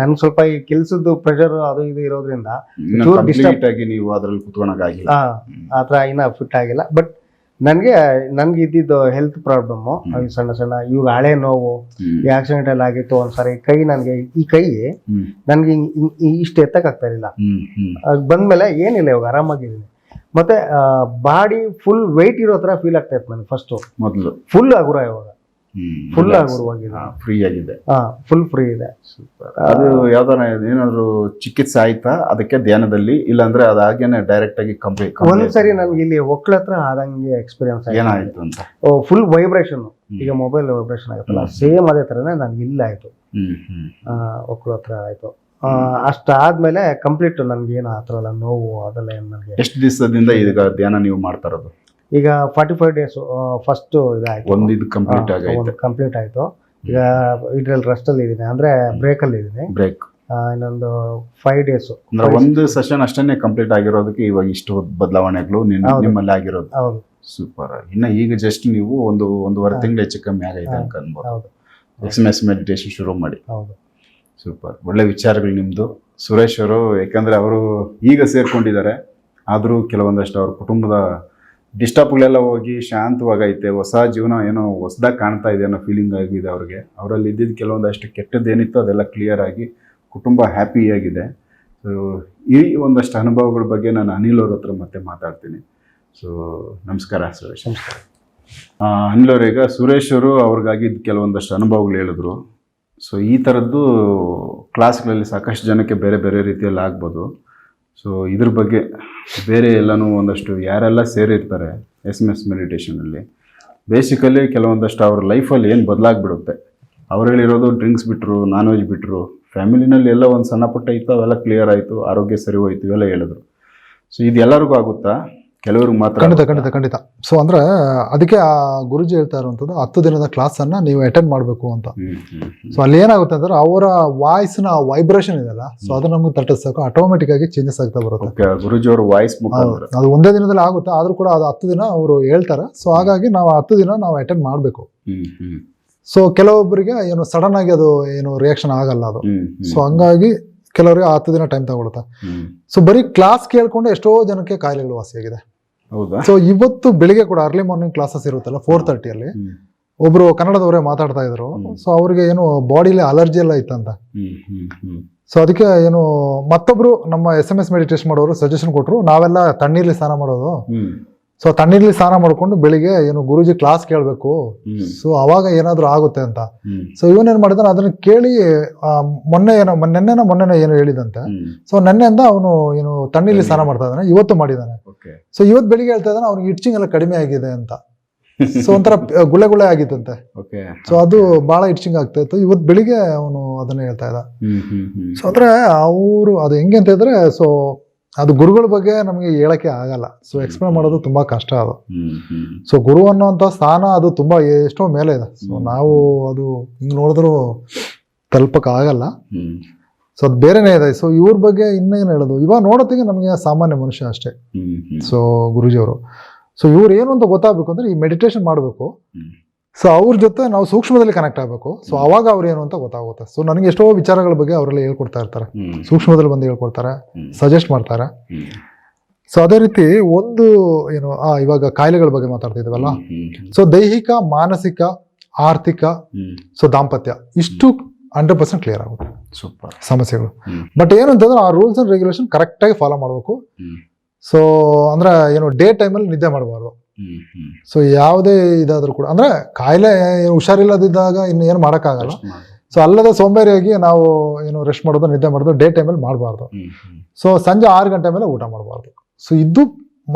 ನನ್ಗೆ ಸ್ವಲ್ಪ ಈ ಕೆಲ್ಸದ್ದು ಪ್ರೆಷರ್ ಅದು ಇದು ಇರೋದ್ರಿಂದ ಚೂರು ಆಗಿ ನೀವು ಅದ್ರಲ್ಲಿ ಕುತ್ಕೊಳಕ್ ಆಗಿಲ್ಲ. ಆ, ಆ ಥರ ಇನ್ನ ಫಿಟ್ ಆಗಿಲ್ಲ. ಬಟ್ ನನಗೆ ನನ್ಗೆ ಇದ್ದಿದ್ದು ಹೆಲ್ತ್ ಪ್ರಾಬ್ಲಮ್ಮು ಸಣ್ಣ ಸಣ್ಣ ಇವಾಗ ಹಳೆ ನೋವು. ಈ ಆಕ್ಸಿಡೆಂಟ್ ಎಲ್ಲ ಆಗಿತ್ತು ಒಂದ್ಸರಿ ಕೈ ನನಗೆ ಈ ಕೈ ನನಗೆ ಇಷ್ಟು ಎತ್ತಕ್ ಆಗ್ತಾ ಇರಲಿಲ್ಲ. ಬಂದ್ಮೇಲೆ ಏನಿಲ್ಲ ಇವಾಗ ಆರಾಮಾಗಿದ್ದೀನಿ. ಮತ್ತೆ ಬಾಡಿ ಫುಲ್ ವೆಯ್ಟ್ ಇರೋ ತರ ಫೀಲ್ ಆಗ್ತಾ ಇತ್ತು ನನಗೆ ಫಸ್ಟ್ ಮೊದಲು. ಫುಲ್ ಆಗುರ ಇವಾಗ. ಫುಲ್ ಫ್ರೀ ಆಗಿದೆ. ಹಾ ಫುಲ್ ಫ್ರೀ ಇದೆ. ಅದು ಯಾವ್ದಾರ ಏನಾದ್ರು ಚಿಕಿತ್ಸೆ ಆಯ್ತಾ? ಅದಕ್ಕೆ ಧ್ಯಾನದಲ್ಲಿ ಇಲ್ಲಾಂದ್ರೆ ಅದಾಗೇನೆ ಡೈರೆಕ್ಟ್ ಆಗಿ ಕಂಪ್ಲೀಟ್ ಒಂದ್ಸರಿ ನಮ್ಗೆ ಇಲ್ಲಿ ಒಕ್ಳ ಹತ್ರ ಆದಂಗೆ ಎಕ್ಸ್ಪೀರಿಯನ್ಸ್ ಏನಾಯ್ತು ಅಂತ? ಫುಲ್ ವೈಬ್ರೇಷನ್ ಈಗ ಮೊಬೈಲ್ ವೈಬ್ರೇಷನ್ ಆಗುತ್ತಲ್ಲ? ಸೇಮ್ ಅದೇ ತರನೇ ನನ್ಗೆ ಇಲ್ಲ ಆಯ್ತು. ಒಕ್ಳು ಹತ್ರ ಆಯ್ತು. ಅಷ್ಟಾದ್ಮೇಲೆ ಕಂಪ್ಲೀಟ್ ನನ್ಗೆ ಏನು ಆ ಥರ ಎಲ್ಲ ನೋವು ಅದೆಲ್ಲ ಏನು ನನಗೆ ಎಷ್ಟು ದಿವಸದಿಂದ ಈಗ ಧ್ಯಾನ ನೀವು ಮಾಡ್ತಾ ಇರೋದು? ಈಗ ಫಾರ್ಟಿ ಫೈವ್ ಡೇಸ್ ಫಸ್ಟ್ ಇದಾಯ್ತು. ಒಂದು ಇದು ಕಂಪ್ಲೀಟ್ ಆಗೈತೆ ಕಂಪ್ಲೀಟ್ ಆಯ್ತು. ಈಗ ಇದ್ರಲ್ಲಿ ರೆಸ್ಟ್ ಅಲ್ಲಿ ಇದೀನಿ. ಅಂದ್ರೆ ಬ್ರೇಕ್ ಅಲ್ಲಿ ಇದೀನಿ. ಬ್ರೇಕ್ ಇನ್ನೊಂದು ಫೈವ್ ಡೇಸ್ ಅಂದ್ರೆ ಒಂದು ಸೆಷನ್ ಅಷ್ಟನ್ನೇ ಕಂಪ್ಲೀಟ್ ಆಗಿರೋದಕ್ಕೆ ಇವಾಗ ಇಷ್ಟು ಬದಲಾವಣೆಗಳು ನಿಮ್ಮಲ್ಲಿ ಆಗಿರೋದು. ಹೌದು. ಸೂಪರ್ ಇನ್ನ ಈಗ ಜಸ್ಟ್ ನೀವು ಒಂದು ಒಂದೂವರೆ ತಿಂಗಳು ಹೆಚ್ಚು ಕಮ್ಮಿ ಆಗೈತೆ ಅಂತ ಅನ್ಬೋದು. ಎಸ್ ಮೆಡಿಟೇಷನ್ ಶುರು ಮಾಡಿ. ಹೌದು. ಸೂಪರ್ ಒಳ್ಳೆ ವಿಚಾರಗಳು ನಿಮ್ಮದು ಸುರೇಶ್ ಅವರು ಯಾಕಂದರೆ ಅವರು ಈಗ ಸೇರ್ಕೊಂಡಿದ್ದಾರೆ. ಆದರೂ ಕೆಲವೊಂದಷ್ಟು ಅವ್ರ ಕುಟುಂಬದ ಡಿಸ್ಟರ್ಬ್ಗಳೆಲ್ಲ ಹೋಗಿ ಶಾಂತವಾಗೈತೆ ಹೊಸ ಜೀವನ ಏನೋ ಹೊಸದಾಗಿ ಕಾಣ್ತಾ ಇದೆ ಅನ್ನೋ ಫೀಲಿಂಗ್ ಆಗಿದೆ ಅವ್ರಿಗೆ. ಅವರಲ್ಲಿ ಇದ್ದಿದ್ದು ಕೆಲವೊಂದಷ್ಟು ಕೆಟ್ಟದ್ದು ಏನಿತ್ತು ಅದೆಲ್ಲ ಕ್ಲಿಯರ್ ಆಗಿ ಕುಟುಂಬ ಹ್ಯಾಪಿಯಾಗಿದೆ ಸೊ ಈ ಒಂದಷ್ಟು ಅನುಭವಗಳ ಬಗ್ಗೆ ನಾನು ಅನಿಲ್ ಅವ್ರ ಹತ್ರ ಮತ್ತೆ ಮಾತಾಡ್ತೀನಿ. ಸೊ ನಮಸ್ಕಾರ ಸುರೇಶ್. ನಮಸ್ಕಾರ. ಅನಿಲ್ ಅವರೀಗ ಈಗ ಸುರೇಶ್ ಅವರು ಅವ್ರಿಗಾಗಿದ್ದು ಕೆಲವೊಂದಷ್ಟು ಅನುಭವಗಳು ಹೇಳಿದ್ರು. ಸೊ ಈ ಥರದ್ದು ಕ್ಲಾಸ್ಗಳಲ್ಲಿ ಸಾಕಷ್ಟು ಜನಕ್ಕೆ ಬೇರೆ ಬೇರೆ ರೀತಿಯಲ್ಲಿ ಆಗ್ಬೋದು. ಸೊ ಇದ್ರ ಬಗ್ಗೆ ಬೇರೆ ಎಲ್ಲನೂ ಒಂದಷ್ಟು ಯಾರೆಲ್ಲ ಸೇರಿರ್ತಾರೆ ಎಸ್ ಎಂ ಎಸ್ ಮೆಡಿಟೇಷನಲ್ಲಿ ಬೇಸಿಕಲಿ ಕೆಲವೊಂದಷ್ಟು ಅವ್ರ ಲೈಫಲ್ಲಿ ಏನು ಬದಲಾಗ್ಬಿಡುತ್ತೆ ಅವ್ರು ಹೇಳಿರೋದು ಡ್ರಿಂಕ್ಸ್ ಬಿಟ್ಟರು ನಾನ್ ವೆಜ್ ಬಿಟ್ಟರು ಫ್ಯಾಮಿಲಿನಲ್ಲಿ ಎಲ್ಲ ಒಂದು ಸಣ್ಣ ಪುಟ್ಟ ಇತ್ತು, ಅವೆಲ್ಲ ಕ್ಲಿಯರ್ ಆಯಿತು, ಆರೋಗ್ಯ ಸರಿ ಹೋಯ್ತು ಇವೆಲ್ಲ ಹೇಳಿದ್ರು. ಸೊ ಇದು ಎಲ್ಲರಿಗೂ ಆಗುತ್ತಾ? ಕೆಲವ್ರಿಗೆ ಮಾತ್ರ ಖಂಡಿತ? ಖಂಡಿತ ಖಂಡಿತ. ಸೊ ಅಂದ್ರೆ ಅದಕ್ಕೆ ಆ ಗುರುಜಿ ಹೇಳ್ತಾ ಇರುವಂಥದ್ದು ಹತ್ತು ದಿನದ ಕ್ಲಾಸ್ ಅನ್ನ ನೀವು ಅಟೆಂಡ್ ಮಾಡಬೇಕು ಅಂತ. ಸೊ ಅಲ್ಲಿ ಏನಾಗುತ್ತೆ ಅಂದ್ರೆ ಅವರ ವಾಯ್ಸ್ನ ವೈಬ್ರೇಷನ್ ಇದೆಲ್ಲ ಸೊ ಅದು ನಮಗೆ ತಟ್ಟಿಸ್ಬೇಕು ಆಟೋಮೆಟಿಕ್ ಆಗಿ ಚೇಂಜಸ್ ಆಗ್ತಾ ಬರುತ್ತೆ. ಗುರುಜಿ ಅವರ ವಾಯ್ಸ್ ಅದು ಒಂದೇ ದಿನದಲ್ಲಿ ಆಗುತ್ತೆ ಆದ್ರೂ ಕೂಡ ಅದು ಹತ್ತು ದಿನ ಅವರು ಹೇಳ್ತಾರೆ. ಸೊ ಹಾಗಾಗಿ ನಾವು ಹತ್ತು ದಿನ ನಾವು ಅಟೆಂಡ್ ಮಾಡಬೇಕು. ಸೊ ಕೆಲವೊಬ್ಬರಿಗೆ ಏನು ಸಡನ್ ಆಗಿ ಅದು ಏನು ರಿಯಾಕ್ಷನ್ ಆಗಲ್ಲ ಅದು. ಸೊ ಹಂಗಾಗಿ ಕೆಲವರಿಗೆ ಹತ್ತು ದಿನ ಟೈಮ್ ತಗೊಳುತ್ತೆ. ಸೊ ಬರೀ ಕ್ಲಾಸ್ ಕೇಳ್ಕೊಂಡು ಎಷ್ಟೋ ಜನಕ್ಕೆ ಕಾಯಿಲೆಗಳು ವಾಸಿಯಾಗಿದೆ. ಸೊ ಇವತ್ತು ಬೆಳಿಗ್ಗೆ ಕೂಡ ಅರ್ಲಿ ಮಾರ್ನಿಂಗ್ ಕ್ಲಾಸಸ್ ಇರುತ್ತಲ್ಲ ಫೋರ್ ತರ್ಟಿಯಲ್ಲಿ ಒಬ್ರು ಕನ್ನಡದವರೇ ಮಾತಾಡ್ತಾ ಇದ್ರು. ಸೊ ಅವ್ರಿಗೆ ಏನು ಬಾಡಿಲಿ ಅಲರ್ಜಿ ಎಲ್ಲ ಇತ್ತಂತ. ಸೊ ಅದಕ್ಕೆ ಏನು ಮತ್ತೊಬ್ರು ನಮ್ಮ ಎಸ್ ಎಂ ಎಸ್ ಮೆಡಿಟೇಷನ್ ಮಾಡೋರು ಸಜೆಷನ್ ಕೊಟ್ಟರು ನಾವೆಲ್ಲ ತಣ್ಣೀರ್ಲಿ ಸ್ನಾನ ಮಾಡೋದು. ಸೊ ತಣ್ಣೀರ್ಲಿ ಸ್ನಾನ ಮಾಡ್ಕೊಂಡು ಬೆಳಿಗ್ಗೆ ಏನು ಗುರುಜಿ ಕ್ಲಾಸ್ ಕೇಳಬೇಕು. ಸೊ ಅವಾಗ ಏನಾದ್ರೂ ಆಗುತ್ತೆ ಅಂತ. ಸೊ ಇವನೇನ್ ಮಾಡಿದಾನೆ ಅದನ್ನ ಕೇಳಿ ಮೊನ್ನೆ ಏನೋ ನೆನ್ನೆನ ಮೊನ್ನೆನ ಏನು ಹೇಳಿದಂತೆ. ಸೊ ನೆನ್ನೆಯಿಂದ ಅವನು ಏನು ತಣ್ಣೀರ್ಲಿ. ಸ್ನಾನ ಮಾಡ್ತಾ ಇದ್ದಾನೆ ಇವತ್ತು ಮಾಡಿದ್ದಾನೆ. ಸೊ ಇವತ್ತು ಬೆಳಿಗ್ಗೆ ಹೇಳ್ತಾ ಇದ್ದಾನೆ ಅವ್ನಿಗೆ ಇಟ್ಚಿಂಗ್ ಎಲ್ಲ ಕಡಿಮೆ ಆಗಿದೆ ಅಂತ. ಸೊ ಒಂಥರ ಗುಳೆ ಗುಳೆ ಆಗಿತ್ತಂತೆ. ಸೊ ಅದು ಬಹಳ ಇಟ್ಚಿಂಗ್ ಆಗ್ತಾ ಇತ್ತು. ಇವತ್ತು ಬೆಳಿಗ್ಗೆ ಅವನು ಅದನ್ನ ಹೇಳ್ತಾ ಇದ್ದ. ಸೊ ಅಂದ್ರೆ ಅವರು ಅದು ಹೆಂಗೆ ಅಂತ ಹೇಳಿದ್ರೆ ಸೊ ಅದು ಗುರುಗಳ ಬಗ್ಗೆ ನಮಗೆ ಹೇಳಕ್ಕೆ ಆಗಲ್ಲ. ಸೊ ಎಕ್ಸ್ಪ್ಲೇನ್ ಮಾಡೋದು ತುಂಬಾ ಕಷ್ಟ ಅದು. ಸೊ ಗುರು ಅನ್ನೋಂಥ ಸ್ಥಾನ ಅದು ತುಂಬಾ ಎಷ್ಟೋ ಮೇಲೆ ಇದೆ. ಸೊ ನಾವು ಅದು ಹಿಂಗ್ ನೋಡಿದ್ರು ತಲುಪಕ್ ಆಗಲ್ಲ. ಸೊ ಅದು ಬೇರೆನೇ ಇದೆ. ಸೊ ಇವ್ರ ಬಗ್ಗೆ ಇನ್ನೇನು ಹೇಳೋದು? ಇವಾಗ ನೋಡೋತ್ತಿಗೆ ನಮಗೆ ಸಾಮಾನ್ಯ ಮನುಷ್ಯ ಅಷ್ಟೇ. ಸೊ ಗುರುಜಿಯವರು. ಸೊ ಇವ್ರು ಏನು ಅಂತ ಗೊತ್ತಾಗಬೇಕು ಅಂದ್ರೆ ಈ ಮೆಡಿಟೇಷನ್ ಮಾಡಬೇಕು. ಸೊ ಅವ್ರ ಜೊತೆ ನಾವು ಸೂಕ್ಷ್ಮದಲ್ಲಿ ಕನೆಕ್ಟ್ ಆಗಬೇಕು. ಸೊ ಅವಾಗ ಅವ್ರು ಏನು ಅಂತ ಗೊತ್ತಾಗುತ್ತೆ. ಸೊ ನನಗೆ ಎಷ್ಟೋ ವಿಚಾರಗಳ ಬಗ್ಗೆ ಅವರೆಲ್ಲ ಹೇಳ್ಕೊಡ್ತಾ ಇರ್ತಾರೆ. ಸೂಕ್ಷ್ಮದಲ್ಲಿ ಬಂದು ಹೇಳ್ಕೊಡ್ತಾರೆ. ಸಜೆಸ್ಟ್ ಮಾಡ್ತಾರೆ. ಸೊ ಅದೇ ರೀತಿ ಒಂದು ಏನು ಆ ಇವಾಗ ಕಾಯಿಲೆಗಳ ಬಗ್ಗೆ ಮಾತಾಡ್ತಿದ್ವಲ್ಲ ಸೊ ದೈಹಿಕ ಮಾನಸಿಕ ಆರ್ಥಿಕ ಸೊ ದಾಂಪತ್ಯ. ಇಷ್ಟು ಹಂಡ್ರೆಡ್ ಪರ್ಸೆಂಟ್ ಕ್ಲಿಯರ್ ಆಗುತ್ತೆ. ಸೂಪರ್ ಸಮಸ್ಯೆಗಳು. ಬಟ್ ಏನು ಅಂತಂದ್ರೆ ಆ ರೂಲ್ಸ್ ಅಂಡ್ ರೆಗ್ಯುಲೇಷನ್ ಕರೆಕ್ಟಾಗಿ ಫಾಲೋ ಮಾಡಬೇಕು. ಸೊ ಅಂದ್ರೆ ಏನು ಡೇ ಟೈಮಲ್ಲಿ ನಿದ್ದೆ ಮಾಡಬಾರ್ದು. ಸೊ ಯಾವುದೇ ಇದಾದ್ರೂ ಕೂಡ ಅಂದ್ರೆ ಕಾಯಿಲೆ ಹುಷಾರಿಲ್ಲದಿದ್ದಾಗ ಇನ್ನು ಏನು ಮಾಡೋಕ್ಕಾಗಲ್ಲ. ಸೊ ಅಲ್ಲದೆ ಸೋಂಬೇರಿಯಾಗಿ ನಾವು ಏನು ರೆಸ್ಟ್ ಮಾಡೋದು ನಿದ್ದೆ ಮಾಡೋದು ಡೇ ಟೈಮಲ್ಲಿ ಮಾಡಬಾರ್ದು. ಸೊ ಸಂಜೆ ಆರು ಗಂಟೆ ಮೇಲೆ ಊಟ ಮಾಡಬಾರ್ದು. ಸೊ ಇದು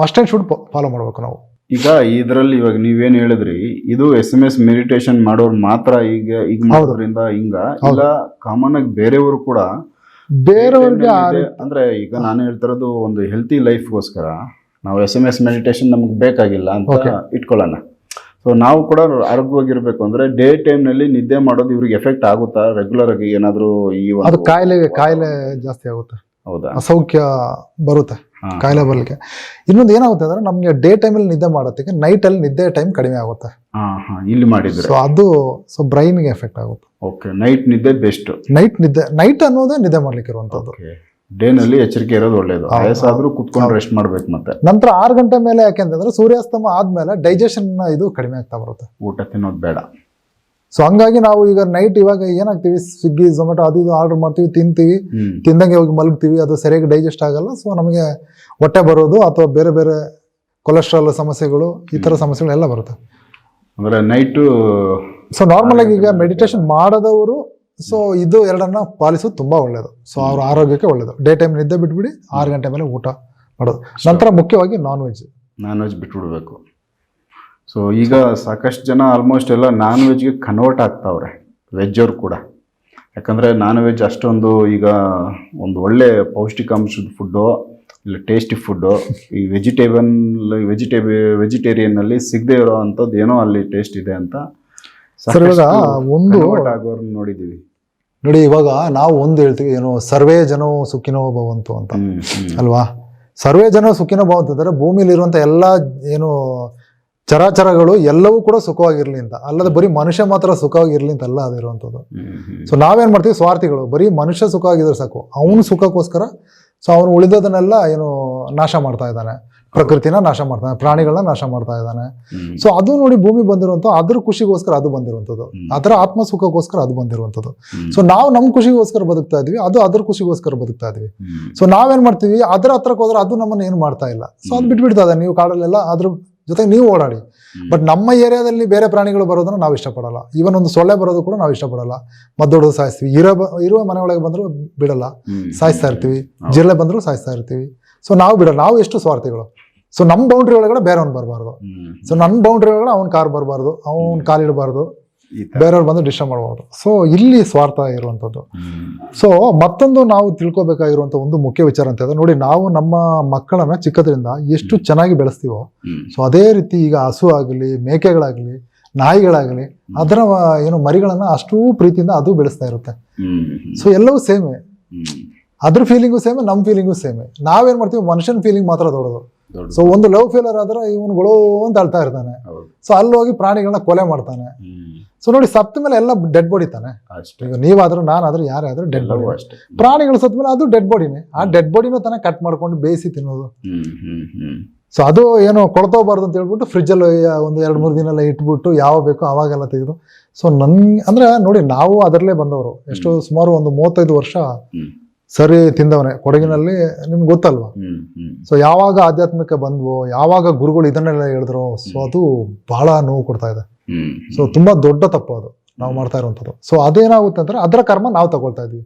ಮಸ್ಟ್ ಆ್ಯಂಡ್ ಶುಡ್ ಫಾಲೋ ಮಾಡಬೇಕು ನಾವು. ಈಗ ಇದರಲ್ಲಿ ಇವಾಗ ನೀವೇನ್ ಹೇಳಿದ್ರಿ ಇದು ಎಸ್ ಎಂ ಎಸ್ ಮೆಡಿಟೇಷನ್ ಮಾಡೋರು ಮಾತ್ರ ಈಗ ಈಗ ಮಾಡೋದ್ರಿಂದ ಹಿಂಗ. ಈಗ ಕಾಮನ್ ಆಗಿ ಬೇರೆಯವರು ಕೂಡ ಬೇರೆಯವ್ರಿಗೆ ಅಂದ್ರೆ ಈಗ ನಾನು ಹೇಳ್ತಿರೋದು ಒಂದು ಹೆಲ್ತಿ ಲೈಫ್ಗೋಸ್ಕರ ನಾವು ಎಸ್ ಎಂ ಎಸ್ ಮೆಡಿಟೇಷನ್ ನಮ್ಗೆ ಬೇಕಾಗಿಲ್ಲ ಅಂತ. ಇಟ್ಕೊಳ್ಳೋಣ. ಸೊ ನಾವು ಕೂಡ ಆರೋಗ್ಯವಾಗಿರ್ಬೇಕು ಅಂದ್ರೆ ಡೇ ಟೈಮ್ನಲ್ಲಿ ನಿದ್ದೆ ಮಾಡೋದು ಇವ್ರಿಗೆ ಎಫೆಕ್ಟ್ ಆಗುತ್ತಾ? ರೆಗ್ಯುಲರ್ ಆಗಿ ಏನಾದ್ರು ಈ ಅದು ಕಾಯಿಲೆ ಕಾಯಿಲೆ ಜಾಸ್ತಿ ಆಗುತ್ತೆ. ಹೌದಾ? ಅಸೌಖ್ಯ ಬರುತ್ತೆ. ಕಾಯಿಲೆ ಬರಲಿಕ್ಕೆ. ಇನ್ನೊಂದು ಏನಾಗುತ್ತೆ ಅಂದ್ರೆ ನಮಗೆ ಡೇ ಟೈಮಲ್ಲಿ ನಿದ್ದೆ ಮಾಡೋದಕ್ಕೆ ನೈಟಲ್ಲಿ ನಿದ್ದೆ ಟೈಮ್ ಕಡಿಮೆ ಆಗುತ್ತೆ. ಇಲ್ಲಿ ಮಾಡಿದ್ರೆ. ಸೊ ಅದು ಸೊ ಬ್ರೈನ್ಗೆ ಎಫೆಕ್ಟ್ ಆಗುತ್ತೆ. ಓಕೆ ನೈಟ್ ನಿದ್ದೆ ಬೆಸ್ಟ್ ನೈಟ್ ನಿದ್ದೆ ನೈಟ್ ಅನ್ನೋದೇ ನಿದ್ದೆ ಮಾಡ್ಲಿಕ್ಕೆ ಇರುವಂಥದ್ದು. ಓಕೆ ಡೇ ನಲ್ಲಿ ಎಚ್ಚರಿಕೆ ಇರೋದು ಒಳ್ಳೇದು. ವಯಸ್ಸಾದ್ರೂ ಕುತ್ಕೊಂಡು ರೆಸ್ಟ್ ಮಾಡ್ಬೇಕು ಮತ್ತೆ. ನಂತರ ಆರು ಗಂಟೆ ಮೇಲೆ ಯಾಕೆ ಅಂತಂದ್ರೆ ಸೂರ್ಯಾಸ್ತಮ ಆದ್ಮೇಲೆ ಡೈಜೆಷನ್ ಇದು ಕಡಿಮೆ ಆಗ್ತಾ ಬರುತ್ತೆ. ಊಟ ತಿನ್ನೋದು ಬೇಡ. ಸೊ ಹಂಗಾಗಿ ನಾವು ಈಗ ನೈಟ್ ಇವಾಗ ಏನಾಗ್ತೀವಿ? ಸ್ವಿಗ್ಗಿ ಝೊಮ್ಯಾಟೊ ಅದು ಇದು ಆರ್ಡರ್ ಮಾಡ್ತೀವಿ ತಿಂತೀವಿ. ತಿಂದಂಗೆ ಹೋಗಿ ಮಲಗ್ತೀವಿ. ಅದು ಸರಿಯಾಗಿ ಡೈಜೆಸ್ಟ್ ಆಗಲ್ಲ. ಸೊ ನಮಗೆ ಹೊಟ್ಟೆ ಬರೋದು ಅಥವಾ ಬೇರೆ ಬೇರೆ ಕೊಲೆಸ್ಟ್ರಾಲ್ ಸಮಸ್ಯೆಗಳು ಈ ಥರ ಸಮಸ್ಯೆಗಳೆಲ್ಲ ಬರುತ್ತೆ. ಅಂದರೆ ನೈಟು ಸೊ ನಾರ್ಮಲ್ ಆಗಿ ಈಗ ಮೆಡಿಟೇಷನ್ ಮಾಡದವರು ಸೊ ಇದು ಎರಡನ್ನ ಪಾಲಿಸೋದು ತುಂಬ ಒಳ್ಳೇದು. ಸೊ ಅವ್ರ ಆರೋಗ್ಯಕ್ಕೆ ಒಳ್ಳೇದು. ಡೇ ಟೈಮ್ ನಿದ್ದೆ ಬಿಟ್ಬಿಡಿ ಆರು ಗಂಟೆ ಮೇಲೆ ಊಟ ಮಾಡೋದು. ನಂತರ ಮುಖ್ಯವಾಗಿ ನಾನ್ ವೆಜ್ ನಾನ್ ವೆಜ್ ಬಿಟ್ಬಿಡ್ಬೇಕು. ಸೊ ಈಗ ಸಾಕಷ್ಟು ಜನ ಆಲ್ಮೋಸ್ಟ್ ಎಲ್ಲ ನಾನ್ ವೆಜ್ಗೆ ಕನ್ವರ್ಟ್ ಆಗ್ತಾವ್ರೆ ವೆಜ್ ಅವ್ರು ಕೂಡ. ಯಾಕಂದರೆ ನಾನ್ ವೆಜ್ ಅಷ್ಟೊಂದು ಈಗ ಒಂದು ಒಳ್ಳೆ ಪೌಷ್ಟಿಕಾಂಶದ ಫುಡ್ಡು ಇಲ್ಲ ಟೇಸ್ಟಿ ಫುಡ್ಡು ಈ ವೆಜಿಟೇಬಲ್ ವೆಜಿಟೇಬಲ್ ವೆಜಿಟೇರಿಯನ್ನಲ್ಲಿ ಸಿಗದೆ ಇರೋ ಅಂಥದ್ದು ಏನೋ ಅಲ್ಲಿ ಟೇಸ್ಟ್ ಇದೆ ಅಂತ ಸರ್ ಇವಾಗ ಒಂದು ಆಗೋರ್ನ ನೋಡಿದ್ದೀವಿ ನೋಡಿ ಇವಾಗ ನಾವು ಒಂದು ಹೇಳ್ತೀವಿ ಏನು ಸರ್ವೇ ಜನೋ ಸುಖಿನೋ ಭವಂತು ಅಂತ. ಅಲ್ವಾ? ಸರ್ವೇ ಜನ ಸುಖಿನೋ ಭವಂತು ಅಂದರೆ ಭೂಮಿಲಿ ಇರುವಂತ ಎಲ್ಲ ಏನು ಚರಾಚರಗಳು ಎಲ್ಲವೂ ಕೂಡ ಸುಖವಾಗಿರ್ಲಿ ಅಂತ. ಅಲ್ಲದೆ ಬರೀ ಮನುಷ್ಯ ಮಾತ್ರ ಸುಖವಾಗಿರ್ಲಿ ಅಂತ ಅಲ್ಲ ಅದಿರುವಂಥದ್ದು. ಸೊ ನಾವೇನು ಮಾಡ್ತೀವಿ? ಸ್ವಾರ್ಥಿಗಳು. ಬರೀ ಮನುಷ್ಯ ಸುಖ ಆಗಿದ್ರೆ ಸಾಕು. ಅವನು ಸುಖಕ್ಕೋಸ್ಕರ ಸೊ ಅವನು ಉಳಿದದನ್ನೆಲ್ಲ ಏನು ನಾಶ ಮಾಡ್ತಾ ಇದ್ದಾನೆ. ಪ್ರಕೃತಿನ ನಾಶ ಮಾಡ್ತಾನೆ ಪ್ರಾಣಿಗಳನ್ನ ನಾಶ ಮಾಡ್ತಾ ಇದ್ದಾನೆ. ಸೊ ಅದು ನೋಡಿ ಭೂಮಿ ಬಂದಿರುವಂತ ಅದ್ರ ಖುಷಿಗೋಸ್ಕರ ಅದು ಬಂದಿರುವಂಥದ್ದು. ಅದರ ಆತ್ಮ ಸುಖಕ್ಕೋಸ್ಕರ ಅದು ಬಂದಿರುವಂಥದ್ದು. ಸೊ ನಾವು ನಮ್ಮ ಖುಷಿಗೋಸ್ಕರ ಬದುಕ್ತಾ ಇದ್ವಿ ಅದು ಅದ್ರ ಖುಷಿಗೋಸ್ಕರ ಬದುಕ್ತಾ ಇದ್ವಿ. ಸೊ ನಾವೇನ್ ಮಾಡ್ತೀವಿ? ಅದರ ಹತ್ರಕ್ಕೆ ಹೋದ್ರೆ ಅದು ನಮ್ಮನ್ನ ಏನು ಮಾಡ್ತಾ ಇಲ್ಲ. ಸೊ ಅದು ಬಿಟ್ಬಿಡ್ತಾ ಇದೆ ನೀವು ಕಾಡಲ್ಲೆಲ್ಲ ಅದ್ರ ಜೊತೆಗೆ ನೀವು ಓಡಾಡಿ. ಬಟ್ ನಮ್ಮ ಏರಿಯಾದಲ್ಲಿ ಬೇರೆ ಪ್ರಾಣಿಗಳು ಬರೋದನ್ನು ನಾವು ಇಷ್ಟಪಡಲ್ಲ. ಈವನ್ ಒಂದು ಸೊಳ್ಳೆ ಬರೋದು ಕೂಡ ನಾವು ಇಷ್ಟಪಡಲ್ಲ. ಮದ್ದೊಡೋದು ಸಾಯಿಸ್ತೀವಿ. ಇರೋ ಬ- ಇರುವ ಮನೆ ಒಳಗೆ ಬಂದ್ರು ಬಿಡಲ್ಲ. ಸಾಯಿಸ್ತಾ ಇರ್ತೀವಿ. ಜಿರಳೆ ಬಂದರೂ ಸಾಯಿಸ್ತಾ ಇರ್ತೀವಿ. ಸೊ ನಾವು ಬಿಡಲ್ಲ. ನಾವು ಎಷ್ಟು ಸ್ವಾರ್ಥಿಗಳು. ಸೊ ನಮ್ಮ ಬೌಂಡ್ರಿ ಒಳಗಡೆ ಬೇರೆಯವ್ನು ಬರಬಾರ್ದು. ಸೊ ನನ್ನ ಬೌಂಡ್ರಿ ಒಳಗಡೆ ಅವ್ನ ಕಾರ್ ಬರಬಾರ್ದು. ಅವ್ನ ಕಾಲಿಡಬಾರ್ದು. ಬೇರೆಯವ್ರು ಬಂದು ಡಿಸ್ಟರ್ಬ್ ಮಾಡ್ಬೋದು ಸೊ ಇಲ್ಲಿ ಸ್ವಾರ್ಥ ಇರುವಂಥದ್ದು. ಸೊ ಮತ್ತೊಂದು ನಾವು ತಿಳ್ಕೊಬೇಕಾಗಿರುವಂಥ ಒಂದು ಮುಖ್ಯ ವಿಚಾರ ಅಂತ ಹೇಳಿದ್ರೆ ನೋಡಿ ನಾವು ನಮ್ಮ ಮಕ್ಕಳನ್ನ ಚಿಕ್ಕದ್ರಿಂದ ಎಷ್ಟು ಚೆನ್ನಾಗಿ ಬೆಳೆಸ್ತೀವೋ. ಸೊ ಅದೇ ರೀತಿ ಈಗ ಹಸು ಆಗಲಿ ಮೇಕೆಗಳಾಗಲಿ ನಾಯಿಗಳಾಗಲಿ ಅದರ ಏನು ಮರಿಗಳನ್ನ ಅಷ್ಟೂ ಪ್ರೀತಿಯಿಂದ ಅದು ಬೆಳೆಸ್ತಾ ಇರುತ್ತೆ. ಸೊ ಎಲ್ಲವೂ ಸೇಮೆ. ಅದ್ರ ಫೀಲಿಂಗು ಸೇಮೆ ನಮ್ಮ ಫೀಲಿಂಗು ಸೇಮೆ ನಾವೇನು ಮಾಡ್ತೀವಿ ಮನುಷ್ಯನ ಫೀಲಿಂಗ್ ಮಾತ್ರ ದೊಡ್ಡದು. ಸೊ ಒಂದು ಲವ್ ಫೇಲರ್ ಆದ್ರೆ ಇವನುಗಳು ಅಂತ ಅಳ್ತಾ ಇರ್ತಾನೆ. ಸೊ ಅಲ್ಲಿ ಹೋಗಿ ಪ್ರಾಣಿಗಳನ್ನ ಕೊಲೆ ಮಾಡ್ತಾನೆ. ಸೊ ನೋಡಿ ಸತ್ತ ಮೇಲೆ ಎಲ್ಲ ಡೆಡ್ ಬಾಡಿ ತಾನೆ? ಅಷ್ಟೇ. ಈಗ ನೀವಾದ್ರೂ ನಾನಾದ್ರೂ ಯಾರೇ ಆದ್ರೂ ಡೆಡ್ ಬಾಡಿ ಅಷ್ಟೇ. ಪ್ರಾಣಿಗಳು ಸತ್ತ ಮೇಲೆ ಅದು ಡೆಡ್ ಬಾಡಿನೇ ಆ ಡೆಡ್ ಬಾಡಿನೂ ತಾನೇ ಕಟ್ ಮಾಡ್ಕೊಂಡು ಬೇಯಿಸಿ ತಿನ್ನೋದು. ಸೊ ಅದು ಏನು ಕೊಳ್ತೋಬಾರ್ದು ಅಂತ ಹೇಳ್ಬಿಟ್ಟು ಫ್ರಿಜ್ಜಲ್ಲಿ ಒಂದು ಎರಡು ಮೂರು ದಿನ ಎಲ್ಲ ಇಟ್ಬಿಟ್ಟು ಯಾವ ಬೇಕೋ ಅವಾಗೆಲ್ಲ ತೆಗೆದು. ಸೊ ನನ್ ಅಂದ್ರೆ ನೋಡಿ ನಾವು ಅದರಲ್ಲೇ ಬಂದವರು. ಎಷ್ಟು ಸುಮಾರು ಒಂದು ಮೂವತ್ತೈದು ವರ್ಷ ಸರಿ ತಿಂದವನೇ. ಕೊಡಗಿನಲ್ಲಿ ನಿಮ್ಗೆ ಗೊತ್ತಲ್ವಾ? ಸೊ ಯಾವಾಗ ಆಧ್ಯಾತ್ಮಿಕ ಬಂದ್ವೋ ಯಾವಾಗ ಗುರುಗಳು ಇದನ್ನೆಲ್ಲ ಹೇಳಿದ್ರು ಸೊ ಅದು ಬಹಳ ನೋವು ಕೊಡ್ತಾ ಇದೆ. ಸೊ ತುಂಬಾ ದೊಡ್ಡ ತಪ್ಪು ಅದು. ನಾವು ಮಾಡ್ತಾ ಇರುವಂಥದ್ದು. ಸೊ ಅದೇನಾಗುತ್ತೆ ಅಂದ್ರೆ ಅದರ ಕರ್ಮ ನಾವು ತಗೊಳ್ತಾ ಇದೀವಿ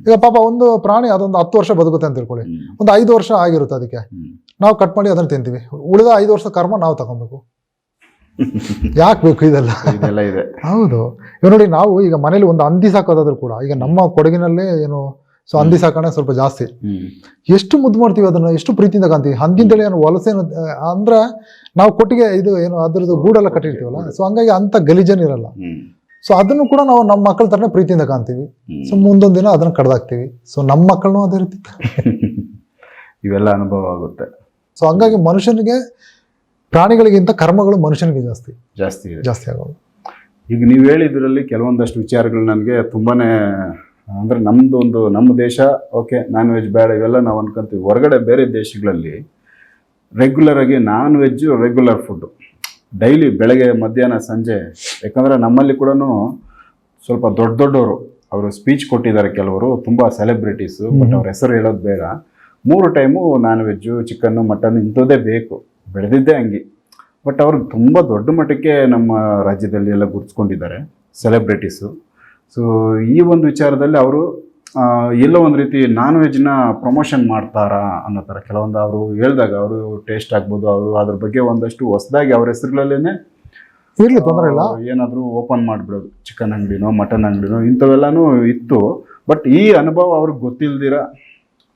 ಈಗ ಪಾಪ ಒಂದು ಪ್ರಾಣಿ ಅದೊಂದು ಹತ್ತು ವರ್ಷ ಬದುಕುತ್ತೆ ಅಂತ ತಿಳ್ಕೊಳ್ಳಿ. ಒಂದು ಐದು ವರ್ಷ ಆಗಿರುತ್ತೆ ಅದಕ್ಕೆ. ನಾವು ಕಟ್ ಮಾಡಿ ಅದನ್ನ ತಿಂತೀವಿ. ಉಳಿದ ಐದು ವರ್ಷ ಕರ್ಮ ನಾವು ತಗೊಬೇಕು. ಯಾಕೆ ಬೇಕು ಇದೆಲ್ಲ? ಇದೆಲ್ಲ ಇದೆ. ಹೌದು. ಇವಾಗ ನೋಡಿ ನಾವು ಈಗ ಮನೇಲಿ ಒಂದು ಹಂದಿ ಸಾಕೋದಾದ್ರೂ ಕೂಡ ಈಗ ನಮ್ಮ ಕೊಡಗಿನಲ್ಲೇ ಏನು ಸೊ ಹಂದಿ ಸಾಕಣೆ ಸ್ವಲ್ಪ ಜಾಸ್ತಿ. ಎಷ್ಟು ಮುದ್ದು ಮಾಡ್ತೀವಿ ಅದನ್ನ? ಎಷ್ಟು ಪ್ರೀತಿಯಿಂದ ಕಾಣ್ತೀವಿ? ಹಂದಿಂದಲೇ ಏನು ವಲಸೆ ಅಂದ್ರೆ ನಾವು ಕೊಟ್ಟಿಗೆ ಇದು ಏನು ಅದ್ರದ್ದು ಗೂಡೆಲ್ಲ ಕಟ್ಟಿರ್ತೀವಲ್ಲ? ಸೊ ಹಂಗಾಗಿ ಅಂತ ಗಲೀಜನ್ ಇರಲ್ಲ. ಹ್ಮ್. ಸೊ ಅದನ್ನು ಕೂಡ ನಾವು ನಮ್ಮ ಮಕ್ಕಳ ತರನೇ ಪ್ರೀತಿಯಿಂದ ಕಾಣ್ತೀವಿ. ಸೊ ಮುಂದೊಂದು ದಿನ ಅದನ್ನ ಕಡ್ದಾಕ್ತೀವಿ. ಸೊ ನಮ್ಮ ಮಕ್ಕಳನ್ನೂ ಅದೇ ರೀತಿ. <laughs> ಇವೆಲ್ಲ ಅನುಭವ ಆಗುತ್ತೆ. ಸೊ ಹಂಗಾಗಿ ಮನುಷ್ಯನಿಗೆ ಪ್ರಾಣಿಗಳಿಗಿಂತ ಕರ್ಮಗಳು ಮನುಷ್ಯನಿಗೆ ಜಾಸ್ತಿ. ಜಾಸ್ತಿ ಜಾಸ್ತಿ ಆಗೋದು. ಈಗ ನೀವು ಹೇಳಿದ್ರಲ್ಲಿ ಕೆಲವೊಂದಷ್ಟು ವಿಚಾರಗಳು ನನಗೆ ತುಂಬಾನೇ ಅಂದ್ರೆ ನಮ್ಮದು ಒಂದು ನಮ್ಮ ದೇಶ ಓಕೆ ನಾನ್ ವೆಜ್ ಬೇಡ ಇವೆಲ್ಲ ನಾವು ಅನ್ಕೊಂತೀವಿ. ಹೊರಗಡೆ ಬೇರೆ ದೇಶಗಳಲ್ಲಿ ರೆಗ್ಯುಲರ್ ಆಗಿ non veg regular food daily ಬೆಳಗ್ಗೆ ಮಧ್ಯಾಹ್ನ ಸಂಜೆ. ಯಾಕಂದ್ರೆ ನಮ್ಮಲ್ಲಿ ಕೂಡ ಸ್ವಲ್ಪ ದೊಡ್ಡ ದೊಡ್ಡವರು ಅವರು ಸ್ಪೀಚ್ ಕೊಟ್ಟಿದ್ದಾರೆ ಕೆಲವರು ತುಂಬಾ ಸೆಲೆಬ್ರಿಟೀಸು ಬಟ್. ಅವ್ರ ಹೆಸರು ಹೇಳೋದು ಬೇಡ. ಮೂರು time non veg chicken mutton ಇಂಥದ್ದೇ ಬೇಕು. ಬೆಳೆದಿದ್ದೇ ಹಂಗೆ. ಬಟ್ ಅವರು ತುಂಬ ದೊಡ್ಡ ಮಟ್ಟಕ್ಕೆ ನಮ್ಮ ರಾಜ್ಯದಲ್ಲಿ ಎಲ್ಲ ಗುರುತಿಸ್ಕೊಂಡಿದ್ದಾರೆ ಸೆಲೆಬ್ರಿಟೀಸು ಸೊ ಈ ಒಂದು ವಿಚಾರದಲ್ಲಿ ಅವರು ಎಲ್ಲೋ ಒಂದು ರೀತಿ ನಾನ್ ವೆಜ್ನ ಪ್ರಮೋಷನ್ ಮಾಡ್ತಾರಾ ಅನ್ನೋ ಥರ ಕೆಲವೊಂದು ಅವರು ಹೇಳಿದಾಗ ಅವರು ಟೇಸ್ಟ್ ಆಗ್ಬೋದು ಅವರು ಅದ್ರ ಬಗ್ಗೆ ಒಂದಷ್ಟು ಹೊಸದಾಗಿ ಅವ್ರ ಹೆಸರುಗಳಲ್ಲೇ ಇರಲಿ ತೊಂದರೆ ಇಲ್ಲ ಏನಾದರೂ ಓಪನ್ ಮಾಡಿಬಿಡೋದು ಚಿಕನ್ ಅಂಗಡಿನೋ ಮಟನ್ ಅಂಗಡಿನೋ ಇಂಥವೆಲ್ಲನೂ ಇತ್ತು ಬಟ್ ಈ ಅನುಭವ ಅವ್ರಿಗೆ ಗೊತ್ತಿಲ್ದಿರ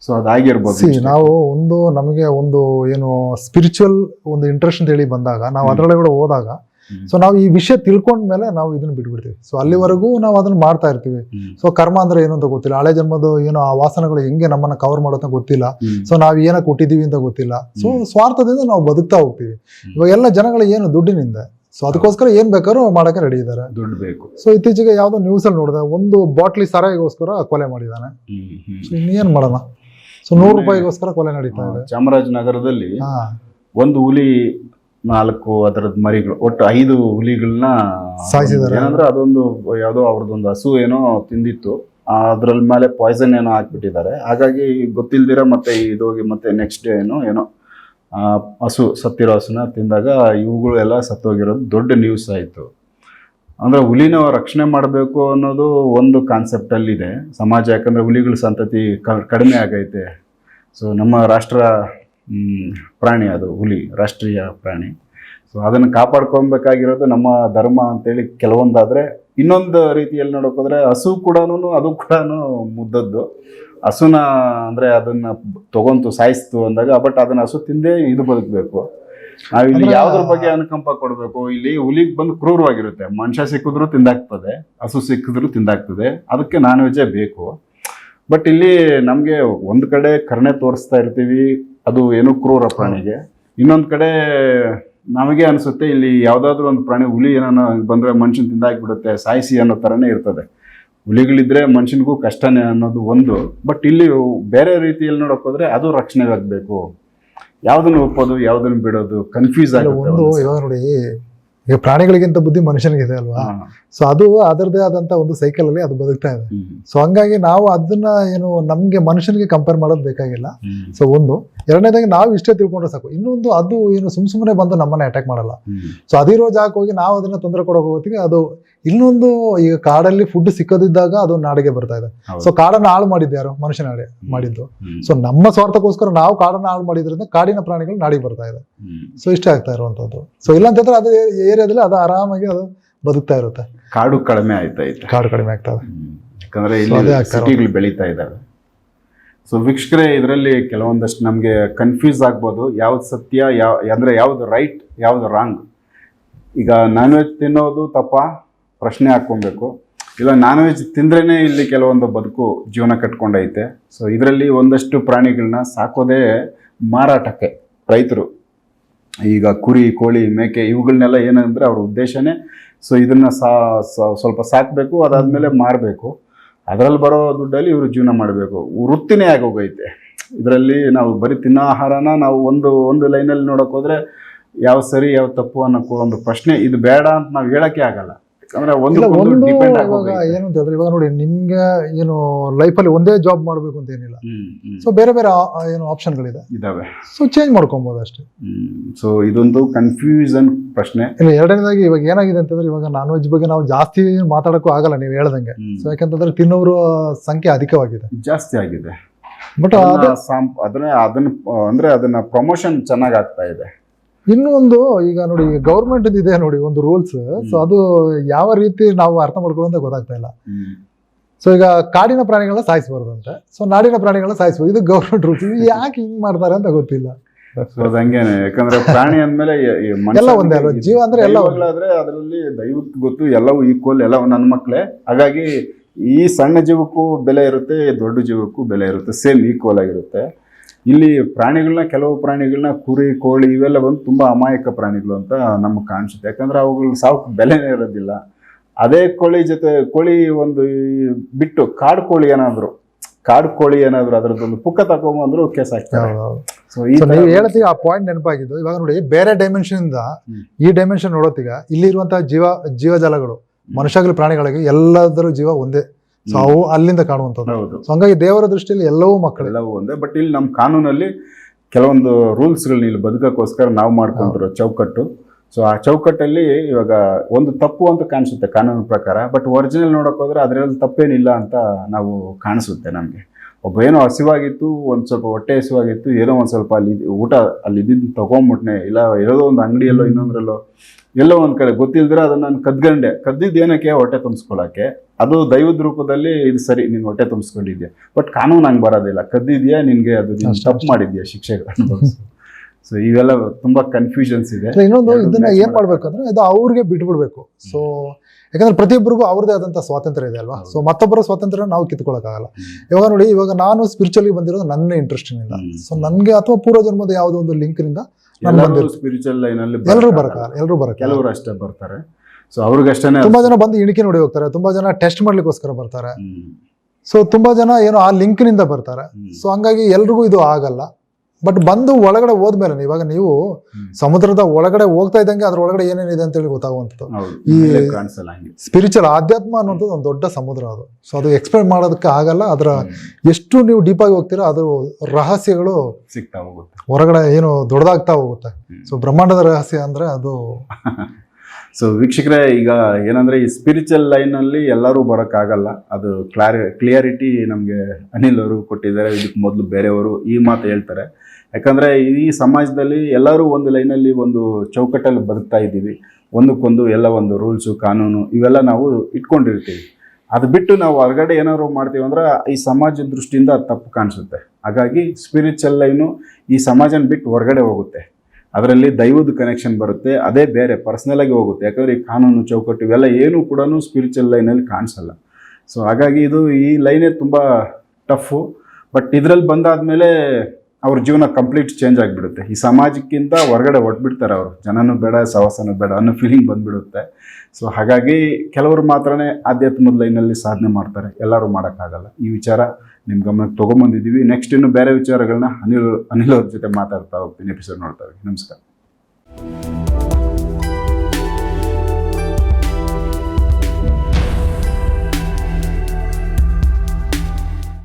ಸೊ ಅದಾಗಿರ್ಬೋದು ನಾವು ಒಂದು ನಮಗೆ ಒಂದು ಏನು ಸ್ಪಿರಿಚುವಲ್ ಒಂದು ಇಂಟ್ರೆಸ್ಟ್ ಅಂತ ಹೇಳಿ ಬಂದಾಗ ನಾವು. ಅದರೊಳಗಡೆ ಹೋದಾಗ. ಸೊ ನಾವು ಈ ವಿಷಯ ತಿಳ್ಕೊಂಡ್ಮೇಲೆ ನಾವು ಇದನ್ನ ಬಿಟ್ಬಿಡ್ತೀವಿ. ಸೊ ಅಲ್ಲಿವರೆಗೂ ನಾವು ಅದನ್ನ ಮಾಡ್ತಾ ಇರ್ತೀವಿ. ಸೊ ಕರ್ಮ ಅಂದ್ರೆ ಏನು ಅಂತ ಗೊತ್ತಿಲ್ಲ. ಹಳೆ ಜನ್ಮದ ಏನೋ ಆ ವಾಸನೆಗಳು ಹೆಂಗೆ ನಮ್ಮನ್ನ ಕವರ್ ಮಾಡೋದಂತ ಗೊತ್ತಿಲ್ಲ. ಸೊ ನಾವು ಏನಕ್ಕೆ ಹುಟ್ಟಿದೀವಿ ಅಂತ ಗೊತ್ತಿಲ್ಲ. ಸೊ ಸ್ವಾರ್ಥದಿಂದ ನಾವು ಬದುಕ್ತಾ ಹೋಗ್ತೀವಿ. ಇವಾಗ ಎಲ್ಲ ಜನಗಳು ಏನು ದುಡ್ಡಿನಿಂದ. ಸೊ ಅದಕ್ಕೋಸ್ಕರ ಏನ್ ಬೇಕಾದ್ರೂ ಮಾಡಕ್ಕೆ ರೆಡಿ ಇದ್ದಾರೆ. ದುಡ್ಡು ಬೇಕು. ಸೊ ಇತ್ತೀಚೆಗೆ ಯಾವ್ದೋ ನ್ಯೂಸ್ ಅಲ್ಲಿ ನೋಡಿದೆ ಒಂದು ಬಾಟ್ಲಿ ಸರಾಯಿಗೋಸ್ಕರ ಕೊಲೆ ಮಾಡಿದಾನೆ ಇನ್ನೇನ್ ಮಾಡೋಣ ಸೊ ನೂರು ರೂಪಾಯಿಗೋಸ್ಕರ ಕೊಲೆ ನಡೀತಾ ಇದೆ. ಚಾಮರಾಜನಗರದಲ್ಲಿ ಒಂದು ಹುಲಿ ನಾಲ್ಕು ಅದರದ್ದು ಮರಿಗಳು ಒಟ್ಟು ಐದು ಹುಲಿಗಳನ್ನ ಸಾಯ್ಸಿದ್ದಾರೆ. ಏನಂದ್ರೆ ಅದೊಂದು ಯಾವುದೋ ಅವ್ರದ್ದೊಂದು ಹಸು ಏನೋ ತಿಂದಿತ್ತು. ಅದ್ರಲ್ಲಿ ಮೇಲೆ ಪಾಯ್ಸನ್ ಏನೋ ಹಾಕ್ಬಿಟ್ಟಿದ್ದಾರೆ. ಹಾಗಾಗಿ ಗೊತ್ತಿಲ್ದಿರ ಮತ್ತೆ ಇದೋಗಿ ಮತ್ತೆ ನೆಕ್ಸ್ಟ್ ಡೇ ಏನೋ ಏನೋ ಆ, ಹಸು ಸತ್ತಿರೋ ಹಸುನ ತಿಂದಾಗ ಇವುಗಳು ಎಲ್ಲ ಸತ್ತೋಗಿರೋದು ದೊಡ್ಡ ನ್ಯೂಸ್ ಆಯಿತು. ಅಂದ್ರೆ ಹುಲಿನ ರಕ್ಷಣೆ ಮಾಡಬೇಕು ಅನ್ನೋದು ಒಂದು ಕಾನ್ಸೆಪ್ಟ್ ಅಲ್ಲಿ ಇದೆ ಸಮಾಜ ಯಾಕಂದ್ರೆ ಹುಲಿಗಳ ಸಂತತಿ ಕಡಿಮೆ ಆಗೈತೆ. ಸೊ ನಮ್ಮ ರಾಷ್ಟ್ರ ಪ್ರಾಣಿ ಅದು ಹುಲಿ ರಾಷ್ಟ್ರೀಯ ಪ್ರಾಣಿ. ಸೊ ಅದನ್ನು ಕಾಪಾಡ್ಕೊಬೇಕಾಗಿರೋದು ನಮ್ಮ ಧರ್ಮ ಅಂತೇಳಿ ಕೆಲವೊಂದಾದರೆ ಇನ್ನೊಂದು ರೀತಿಯಲ್ಲಿ ನೋಡೋಕೋದ್ರೆ ಹಸು ಕೂಡ ಅದು ಕೂಡ ಮುದ್ದದ್ದು. ಹಸುನ ಅಂದರೆ ಅದನ್ನು ತೊಗೊಂತು ಸಾಯಿಸ್ತು ಅಂದಾಗ ಬಟ್ ಅದನ್ನು ಹಸು ತಿಂದೇ ಇದು ಬದುಕಬೇಕು. ನಾವಿಲ್ಲಿ ಇಲ್ಲಿ ಯಾವ್ದ್ರ ಬಗ್ಗೆ ಅನುಕಂಪ ಕೊಡಬೇಕು? ಇಲ್ಲಿ ಹುಲಿಗೆ ಬಂದು ಕ್ರೂರವಾಗಿರುತ್ತೆ. ಮನುಷ್ಯ ಸಿಕ್ಕಿದ್ರು ತಿಂದಾಕ್ತದೆ ಹಸು ಸಿಕ್ಕಿದ್ರು ತಿಂದಾಕ್ತದೆ ಅದಕ್ಕೆ ನಾನ್ ವೆಜ್ಜೇ ಬೇಕು. ಬಟ್ ಇಲ್ಲಿ ನಮಗೆ ಒಂದು ಕಡೆ ಕರುಣೆ ತೋರಿಸ್ತಾ ಇರ್ತೀವಿ ಅದು ಏನು ಕ್ರೂರ ಪ್ರಾಣಿಗೆ. ಇನ್ನೊಂದು ಕಡೆ ನಮಗೆ ಅನಿಸುತ್ತೆ ಇಲ್ಲಿ ಯಾವುದಾದ್ರೂ ಒಂದು ಪ್ರಾಣಿ ಹುಲಿ ಏನೋ ಬಂದರೆ ಮನುಷ್ಯನ ತಿಂದಾಕ್ಬಿಡುತ್ತೆ ಸಾಯಿಸಿ ಅನ್ನೋ ಥರನೇ ಇರ್ತದೆ. ಹುಲಿಗಳಿದ್ರೆ ಮನುಷ್ಯನಿಗೂ ಕಷ್ಟನೇ ಅನ್ನೋದು ಒಂದು. ಬಟ್ ಇಲ್ಲಿ ಬೇರೆ ರೀತಿಯಲ್ಲಿ ನೋಡಕ್ ಹೋದ್ರೆ ಅದು ರಕ್ಷಣೆಗಾಗಬೇಕು. ಯಾವುದನ್ನು ಒಪ್ಪೋದು ಯಾವ್ದನ್ನು ಬಿಡೋದು ಕನ್ಫ್ಯೂಸ್ ಆಗಿ ಆಗುತ್ತೆ ನೋಡಿ ಈಗ ಪ್ರಾಣಿಗಳಿಗಿಂತ ಬುದ್ಧಿ ಮನುಷ್ಯನಿಗಿದೆ ಅಲ್ವಾ. ಸೊ ಅದು ಅದರದೇ ಆದಂತ ಒಂದು ಸೈಕಲ್ ಅಲ್ಲಿ ಅದು ಬದುಕ್ತಾ ಇದೆ. ಸೊ ಹಂಗಾಗಿ ನಾವು ಅದನ್ನ ಏನು ನಮ್ಗೆ ಮನುಷ್ಯನಿಗೆ ಕಂಪೇರ್ ಮಾಡೋದು ಬೇಕಾಗಿಲ್ಲ. ಸೊ ಒಂದು ಎರಡನೇದಾಗಿ ನಾವು ಇಷ್ಟೇ ತಿಳ್ಕೊಂಡ್ರೆ ಸಾಕು ಇನ್ನೊಂದು ಅದು ಏನು ಸುಮ್ ಸುಮ್ಮನೆ ಬಂದು ನಮ್ಮನ್ನ ಅಟ್ಯಾಕ್ ಮಾಡಲ್ಲ. ಸೊ ಅದಿರೋ ಜಾಗ ಹೋಗಿ ನಾವು ಅದನ್ನ ತೊಂದರೆ ಕೊಡೋಕೆ ಹೋಗ್ತೀವಿ ಅದು ಇನ್ನೊಂದು ಈಗ ಕಾಡಲ್ಲಿ ಫುಡ್ ಸಿಕ್ಕದಿದ್ದಾಗ ಅದು ನಾಡಿಗೆ ಬರ್ತಾ ಇದೆ. ಸೊ ಕಾಡನ್ನ ಹಾಳು ಮಾಡಿದ್ದು ಯಾರು? ಮನುಷ್ಯ ನಾಡಿ ಮಾಡಿದ್ದು. ಸೊ ನಮ್ಮ ಸ್ವಾರ್ಥಕ್ಕೋಸ್ಕರ ನಾವು ಕಾಡನ್ನ ಹಾಳು ಮಾಡಿದ್ರಿಂದ ಕಾಡಿನ ಪ್ರಾಣಿಗಳು ನಾಡಿಗೆ ಬರ್ತಾ ಇದೆ. ಸೊ ಇಷ್ಟ ಆಗ್ತಾ ಇರುವಂತದ್ದು ಸೊ ಇಲ್ಲ ಅಂತಂದ್ರೆ ಅದು ಏರಿಯಾದಲ್ಲಿ ಅದು ಆರಾಮಾಗಿ ಅದು ಬದುಕ್ತಾ ಇರುತ್ತೆ. ಕಾಡು ಕಡಿಮೆ ಆಯ್ತೈತೆ ಕಾಡು ಕಡಿಮೆ ಆಗ್ತಾ ಇದೆ. ಯಾಕಂದ್ರೆ ಇಲ್ಲಿ ಬೆಳೀತಾ ಇದ್ದಾವೆ. ಸೊ ವೀಕ್ಷಕರೇ ಇದರಲ್ಲಿ ಕೆಲವೊಂದಷ್ಟು ನಮಗೆ ಕನ್ಫ್ಯೂಸ್ ಆಗ್ಬೋದು. ಯಾವ್ದು ಸತ್ಯ ಯಾವ ಅಂದ್ರೆ ಯಾವ್ದು ರೈಟ್ ಯಾವ್ದು ರಾಂಗ್ ಈಗ ನಾನ್ ವೆಜ್ ತಿನ್ನೋದು ತಪ್ಪ? ಪ್ರಶ್ನೆ ಹಾಕ್ಕೊಬೇಕು. ಇಲ್ಲ ನಾನ್ ವೆಜ್ ತಿಂದ್ರೇ ಇಲ್ಲಿ ಕೆಲವೊಂದು ಬದುಕು ಜೀವನ ಕಟ್ಕೊಂಡೈತೆ. ಸೊ ಇದರಲ್ಲಿ ಒಂದಷ್ಟು ಪ್ರಾಣಿಗಳನ್ನ ಸಾಕೋದೇ ಮಾರಾಟಕ್ಕೆ ರೈತರು. ಈಗ ಕುರಿ, ಕೋಳಿ, ಮೇಕೆ ಇವುಗಳನ್ನೆಲ್ಲ ಏನಂದ್ರೆ ಅವ್ರ ಉದ್ದೇಶನೇ. ಸೊ ಇದನ್ನ ಸಾ ಸ್ವಲ್ಪ ಸಾಕಬೇಕು, ಅದಾದ್ಮೇಲೆ ಮಾರಬೇಕು. ಅದರಲ್ಲಿ ಬರೋ ದುಡ್ಡಲ್ಲಿ ಇವರು ಜೀವನ ಮಾಡಬೇಕು. ವೃತ್ತಿನೇ ಆಗೋಗೈತೆ. ಇದರಲ್ಲಿ ನಾವು ಬರೀ ತಿನ್ನೋ ಆಹಾರನ ನಾವು ಒಂದು ಒಂದು ಲೈನಲ್ಲಿ ನೋಡೋಕ್ಕೋದ್ರೆ ಯಾವ ಸರಿ, ಯಾವ ತಪ್ಪು ಅನ್ನೋಕ್ಕೂ ಒಂದು ಪ್ರಶ್ನೆ ಇದು ಬೇಡ ಅಂತ ನಾವು ಹೇಳೋಕ್ಕೆ ಆಗಲ್ಲ. ಒಂದು ಇವಾಗ ಏನು ಅಂತ ಹೇಳಿದ್ರೆ ಇವಾಗ ನೋಡಿ ನಿಮ್ಗೆ ಏನು ಲೈಫಲ್ಲಿ ಒಂದೇ ಜಾಬ್ ಮಾಡಬೇಕು ಅಂತ ಏನಿಲ್ಲ. ಸೊ ಬೇರೆ ಬೇರೆ ಏನು ಏನು ಆಪ್ಷನ್ಗಳಿದೆ ಇದಾವೆ. ಸೊ ಚೇಂಜ್ ಮಾಡ್ಕೊಬೋದು ಅಷ್ಟೇ. ಸೊ ಇದೊಂದು ಕನ್ಫ್ಯೂಷನ್ ಪ್ರಶ್ನೆ. ಇಲ್ಲ ಎರಡನೇದಾಗಿ ಇವಾಗ ಏನಾಗಿದೆ ಅಂತಂದ್ರೆ ಇವಾಗ ನಾನ್ ವೆಜ್ ಬಗ್ಗೆ ನಾವು ಜಾಸ್ತಿ ಮಾತಾಡಕ್ಕೂ ಆಗಲ್ಲ ನೀವು ಹೇಳ್ದಂಗೆ. ಸೊ ಯಾಕಂತಂದ್ರೆ ತಿನ್ನೋರು ಸಂಖ್ಯೆ ಅಧಿಕವಾಗಿದೆ. ಜಾಸ್ತಿ ಆಗಿದೆ. ಬಟ್ ಅದನ್ನ ಅದನ್ನ ಅಂದ್ರೆ ಅದನ್ನ ಪ್ರಮೋಷನ್ ಚೆನ್ನಾಗಿ ಆಗ್ತಾ ಇದೆ. ಇನ್ನೂ ಒಂದು ಈಗ ನೋಡಿ ಗೌರ್ಮೆಂಟ್ ಇದೆ ನೋಡಿ ಒಂದು ರೂಲ್ಸ್ ಸೊ ಅದು ಯಾವ ರೀತಿ ನಾವು ಅರ್ಥ ಮಾಡ್ಕೊಳ್ಳೋಂತ ಗೊತ್ತಾಗ್ತಾ ಇಲ್ಲ. ಸೊ ಈಗ ಕಾಡಿನ ಪ್ರಾಣಿಗಳನ್ನ ಸಾಯಿಸಬಾರ್ದಂತೆ. ಸೊ ನಾಡಿನ ಪ್ರಾಣಿಗಳನ್ನ ಸಾಯಿಸ್ಬೋದು ಇದು ಗೌರ್ಮೆಂಟ್ ರೂಲ್ಸ್ ಇದು ಯಾಕೆ ಹಿಂಗ್ ಮಾಡ್ತಾರೆ ಅಂತ ಗೊತ್ತಿಲ್ಲ. ಹಂಗೇನೆ. ಯಾಕಂದ್ರೆ ಪ್ರಾಣಿ ಅಂದ್ಮೇಲೆ ಎಲ್ಲ ಒಂದೇ ಅಲ್ವಾ? ಜೀವ ಅಂದ್ರೆ ಎಲ್ಲ ಆದ್ರೆ ಅದರಲ್ಲಿ ದೈವಕ್ಕೆ ಗೊತ್ತು ಎಲ್ಲವೂ ಈಕ್ವಲ್ ಎಲ್ಲ ನನ್ನ ಮಕ್ಕಳೇ ಹಾಗಾಗಿ ಈ ಸಣ್ಣ ಜೀವಕ್ಕೂ ಬೆಲೆ ಇರುತ್ತೆ ದೊಡ್ಡ ಜೀವಕ್ಕೂ ಬೆಲೆ ಇರುತ್ತೆ ಸೇಮ್ ಈಕ್ವಲ್ ಆಗಿರುತ್ತೆ. ಇಲ್ಲಿ ಪ್ರಾಣಿಗಳನ್ನ ಕೆಲವು ಪ್ರಾಣಿಗಳನ್ನ ಕುರಿ ಕೋಳಿ ಇವೆಲ್ಲ ಬಂದು ತುಂಬಾ ಅಮಾಯಕ ಪ್ರಾಣಿಗಳು ಅಂತ ನಮಗೆ ಕಾಣಿಸುತ್ತೆ. ಯಾಕಂದ್ರೆ ಅವುಗಳ ಸಾಕು ಬೆಲೆನೇ ಇರೋದಿಲ್ಲ. ಅದೇ ಕೋಳಿ ಜೊತೆ ಕೋಳಿ ಒಂದು ಬಿಟ್ಟು ಕಾಡು ಕೋಳಿ ಏನಾದ್ರು ಕಾಡು ಕೋಳಿ ಏನಾದ್ರು ಒಂದು ಪುಕ್ಕ ತಗೊಂಬಂದ್ರು ಕೇಸ್ ಆಗ್ತಾರೆ ಸೊ ನೀವು ಹೇಳ್ತೀಗ ಆ ಪಾಯಿಂಟ್ ನೆನಪಾಗಿದ್ದು. ಇವಾಗ ನೋಡಿ ಬೇರೆ ಡೈಮೆನ್ಷನ್ ಇಂದ ಈ ಡೈಮೆನ್ಷನ್ ನೋಡೋತೀಗ ಇಲ್ಲಿ ಇರುವಂತಹ ಜೀವ ಜೀವಜಾಲಗಳು ಮನುಷ್ಯಗಳು ಪ್ರಾಣಿಗಳಿಗೆ ಎಲ್ಲದರ ಜೀವ ಒಂದೇ. ಸೊ ಅವು ಅಲ್ಲಿಂದ ಕಾಣುವಂಥದ್ದು. ಸೊ ಹಂಗಾಗಿ ದೇವರ ದೃಷ್ಟಿಯಲ್ಲಿ ಎಲ್ಲವೂ ಮಕ್ಕಳು. ಎಲ್ಲವೂ ಒಂದೇ. ಬಟ್ ಇಲ್ಲಿ ನಮ್ಮ ಕಾನೂನಲ್ಲಿ ಕೆಲವೊಂದು ರೂಲ್ಸ್ಗಳನ್ನ ಇಲ್ಲಿ ಬದುಕಕ್ಕೋಸ್ಕರ ನಾವು ಮಾಡ್ಕೊಂಡಿರೋ ಚೌಕಟ್ಟು. ಸೊ ಆ ಚೌಕಟ್ಟಲ್ಲಿ ಇವಾಗ ಒಂದು ತಪ್ಪು ಅಂತ ಕಾಣಿಸುತ್ತೆ ಕಾನೂನು ಪ್ರಕಾರ. ಬಟ್ ಒರಿಜಿನಲ್ ನೋಡಕ್ ಹೋದ್ರೆ ಅದರಲ್ಲಿ ತಪ್ಪೇನಿಲ್ಲ ಅಂತ ನಾವು ಕಾಣಿಸುತ್ತೆ ನಮಗೆ. ಒಬ್ಬ ಏನೋ ಹಸಿವಾಗಿತ್ತು ಒಂದು ಸ್ವಲ್ಪ ಹೊಟ್ಟೆ ಹಸಿವಾಗಿತ್ತು ಏನೋ ಒಂದು ಸ್ವಲ್ಪ ಅಲ್ಲಿ ಊಟ ಅಲ್ಲಿ ಇದ್ದಿದ್ದು ತಗೊಂಬಿಟ್ನೆ ಇಲ್ಲ ಇರೋದೋ ಒಂದು ಅಂಗಡಿಯಲ್ಲೋ ಇನ್ನೊಂದ್ರಲ್ಲೋ ಎಲ್ಲೋ ಒಂದು ಕಡೆ ಗೊತ್ತಿಲ್ದಿರ ಅದನ್ನ ನಾನು ಕದ್ಗಂಡೆ. ಕದ್ದಿದ್ದು ಏನಕ್ಕೆ? ಹೊಟ್ಟೆ ತುಂಬಿಸ್ಕೊಳ್ಳೋಕ್ಕೆ ಅದು ದೈವದ ರೂಪದಲ್ಲಿ ಇದು ಸರಿ ನೀನು ಹೊಟ್ಟೆ ತುಂಬಿಸ್ಕೊಂಡಿದ್ಯಾ. ಬಟ್ ಕಾನೂನು ಹಂಗೆ ಬರೋದಿಲ್ಲ. ಕದ್ದಿದ್ಯಾ ನಿನಗೆ? ಅದು ನೀನು ಸ್ಟಪ್ ಮಾಡಿದ್ಯಾ ಶಿಕ್ಷೆ ಸೊ ಇವೆಲ್ಲ ತುಂಬ ಕನ್ಫ್ಯೂಷನ್ಸ್ ಇದೆ. ಇನ್ನೊಂದು ಇದನ್ನ ಏನು ಏನ್ ಮಾಡ್ಬೇಕು ಅಂದ್ರೆ ಇದು ಅವ್ರಿಗೆ ಬಿಟ್ಬಿಡ್ಬೇಕು. ಸೊ ಯಾಕಂದ್ರೆ ಪ್ರತಿಯೊಬ್ಬರಿಗೂ ಅವ್ರದೇ ಆದಂಥ ಸ್ವಾತಂತ್ರ್ಯ ಇದೆ ಅಲ್ವಾ. ಸೊ ಮತ್ತೊಬ್ಬರ ಸ್ವಾತಂತ್ರ್ಯ ನಾವು ಕಿತ್ಕೊಳ್ಳೋಕ್ಕಾಗಲ್ಲ ಇವಾಗ ನೋಡಿ ಇವಾಗ ನಾನು ಸ್ಪಿರಿಚುವಲಿ ಬಂದಿರೋದು ನನ್ನ ಇಂಟ್ರೆಸ್ಟಿನಿಂದ. ಸೊ ನನ್ಗೆ ಅಥವಾ ಪೂರ್ವ ಜನ್ಮದ ಯಾವುದೋ ಒಂದು ಲಿಂಕ್ನಿಂದ ನಾನು ಎಲ್ಲರೂ ಬಂದಿರ್ತೀನಿ. ಸ್ಪಿರಿಚುವಲ್ ಲೈನ್ ಅಲ್ಲಿ ಎಲ್ಲರೂ. ಬರಕ ಎಲ್ಲರೂ ಕೆಲವರು ಅಷ್ಟೇ ಬರ್ತಾರೆ ಸೊ ಅವ್ರಿಗಷ್ಟೇ ತುಂಬಾ ಜನ ಬಂದು ಇಣಿಕೆ ನೋಡಿ ಹೋಗ್ತಾರೆ ತುಂಬಾ ಜನ ಟೆಸ್ಟ್ ಮಾಡ್ಲಿಕ್ಕೋಸ್ಕರ ಬರ್ತಾರೆ. ಸೊ ತುಂಬಾ ಜನ ಏನೋ ಆ ಲಿಂಕ್ನಿಂದ ಬರ್ತಾರೆ. ಸೊ ಹಂಗಾಗಿ ಎಲ್ರಿಗೂ ಇದು ಆಗಲ್ಲ ಬಟ್ ಬಂದು ಒಳಗಡೆ ಹೋದ್ಮೇಲೆ ಇವಾಗ ನೀವು ಸಮುದ್ರದ ಒಳಗಡೆ ಹೋಗ್ತಾ ಇದ್ದಂಗೆ ಅದ್ರ ಒಳಗಡೆ ಏನೇನಿದೆ ಅಂತ ಹೇಳಿ ಗೊತ್ತಾಗುವಂಥದ್ದು ಈ- ಸ್ಪಿರಿಚುವಲ್ ಆಧ್ಯಾತ್ಮ ಅನ್ನೋಂಥದ್ದು ಒಂದು ದೊಡ್ಡ ಸಮುದ್ರ ಅದು. ಸೊ ಅದು ಎಕ್ಸ್ಪ್ಲೈನ್ ಮಾಡೋದಕ್ಕೆ ಆಗಲ್ಲ ಅದರ ಎಷ್ಟು ನೀವು ಡೀಪ್ ಆಗಿ ಹೋಗ್ತೀರಾ ಅದ್ರ ರಹಸ್ಯಗಳು ಸಿಗ್ತಾ ಹೋಗುತ್ತೆ. ಹೊರಗಡೆ ಏನು ದೊಡ್ಡದಾಗ್ತಾ ಹೋಗುತ್ತೆ. ಸೊ ಬ್ರಹ್ಮಾಂಡದ ರಹಸ್ಯ ಅಂದ್ರೆ ಅದು <laughs> ಸೊ ವೀಕ್ಷಕರೇ ಈಗ ಏನಂದ್ರೆ ಈ ಸ್ಪಿರಿಚುವಲ್ ಲೈನ್ ಅಲ್ಲಿ ಎಲ್ಲರೂ ಬರೋಕ್ಕಾಗಲ್ಲ. ಅದು ಕ್ಲಾರಿ ಕ್ಲಿಯರಿಟಿ ನಮಗೆ ಅನಿಲ್ ಅವರು ಕೊಟ್ಟಿದ್ದಾರೆ. ಇದಕ್ಕೆ ಮೊದಲು ಬೇರೆಯವರು ಈ ಮಾತು ಹೇಳ್ತಾರೆ. ಯಾಕಂದ್ರೆ ಈ ಸಮಾಜದಲ್ಲಿ ಎಲ್ಲರೂ ಒಂದು ಲೈನಲ್ಲಿ ಒಂದು ಚೌಕಟ್ಟಲ್ಲಿ ಬದುಕ್ತಾ ಇದ್ದೀವಿ. ಒಂದಕ್ಕೊಂದು ಎಲ್ಲ ಒಂದು ರೂಲ್ಸು, ಕಾನೂನು ಇವೆಲ್ಲ ನಾವು ಇಟ್ಕೊಂಡಿರ್ತೀವಿ. ಅದು ಬಿಟ್ಟು ನಾವು ಹೊರಗಡೆ ಏನಾದ್ರು ಮಾಡ್ತೀವಿ ಅಂದ್ರೆ ಈ ಸಮಾಜದ ದೃಷ್ಟಿಯಿಂದ ತಪ್ಪು ಕಾಣಿಸುತ್ತೆ. ಹಾಗಾಗಿ ಸ್ಪಿರಿಚುವಲ್ ಲೈನು ಈ ಸಮಾಜನ ಬಿಟ್ಟು ಹೊರಗಡೆ ಹೋಗುತ್ತೆ. ಅದರಲ್ಲಿ ದೈವದ ಕನೆಕ್ಷನ್ ಬರುತ್ತೆ, ಅದೇ ಬೇರೆ ಪರ್ಸ್ನಲ್ ಆಗಿ ಹೋಗುತ್ತೆ. ಯಾಕಂದ್ರೆ ಈ ಕಾನೂನು, ಚೌಕಟ್ಟು ಇವೆಲ್ಲ ಏನೂ ಕೂಡ ಸ್ಪಿರಿಚುವಲ್ ಲೈನಲ್ಲಿ ಕಾಣಿಸಲ್ಲ. ಸೊ ಹಾಗಾಗಿ ಇದು ಈ ಲೈನೇ ತುಂಬ ಟಫು ಬಟ್ ಇದರಲ್ಲಿ ಬಂದಾದ್ಮೇಲೆ ಅವ್ರ ಜೀವನ ಕಂಪ್ಲೀಟ್ ಚೇಂಜ್ ಆಗಿಬಿಡುತ್ತೆ. ಈ ಸಮಾಜಕ್ಕಿಂತ ಹೊರಗಡೆ ಹೊಟ್ಬಿಡ್ತಾರೆ ಅವರು. ಜನನೂ ಬೇಡ ಸವಾಸನೂ ಬೇಡ ಅನ್ನೋ ಫೀಲಿಂಗ್ ಬಂದ್ಬಿಡುತ್ತೆ. ಸೊ ಹಾಗಾಗಿ ಕೆಲವರು ಮಾತ್ರನೇ ಆಧ್ಯಾತ್ಮದ ಲೈನಲ್ಲಿ ಸಾಧನೆ ಮಾಡ್ತಾರೆ. ಎಲ್ಲರೂ ಮಾಡೋಕ್ಕಾಗಲ್ಲ. ಈ ವಿಚಾರ ನಿಮ್ಮ ಗಮನಕ್ಕೆ ತೊಗೊಂಬಂದಿದ್ದೀವಿ ನೆಕ್ಸ್ಟ್ ಇನ್ನು ಬೇರೆ ವಿಚಾರಗಳನ್ನ ಅನಿಲ್ ಅನಿಲ್ ಅವ್ರ ಜೊತೆ ಮಾತಾಡ್ತಾ ಹೋಗ್ತೀನಿ. ಎಪಿಸೋಡ್ ನೋಡ್ತಾ ಹೋಗಿ. ನಮಸ್ಕಾರ.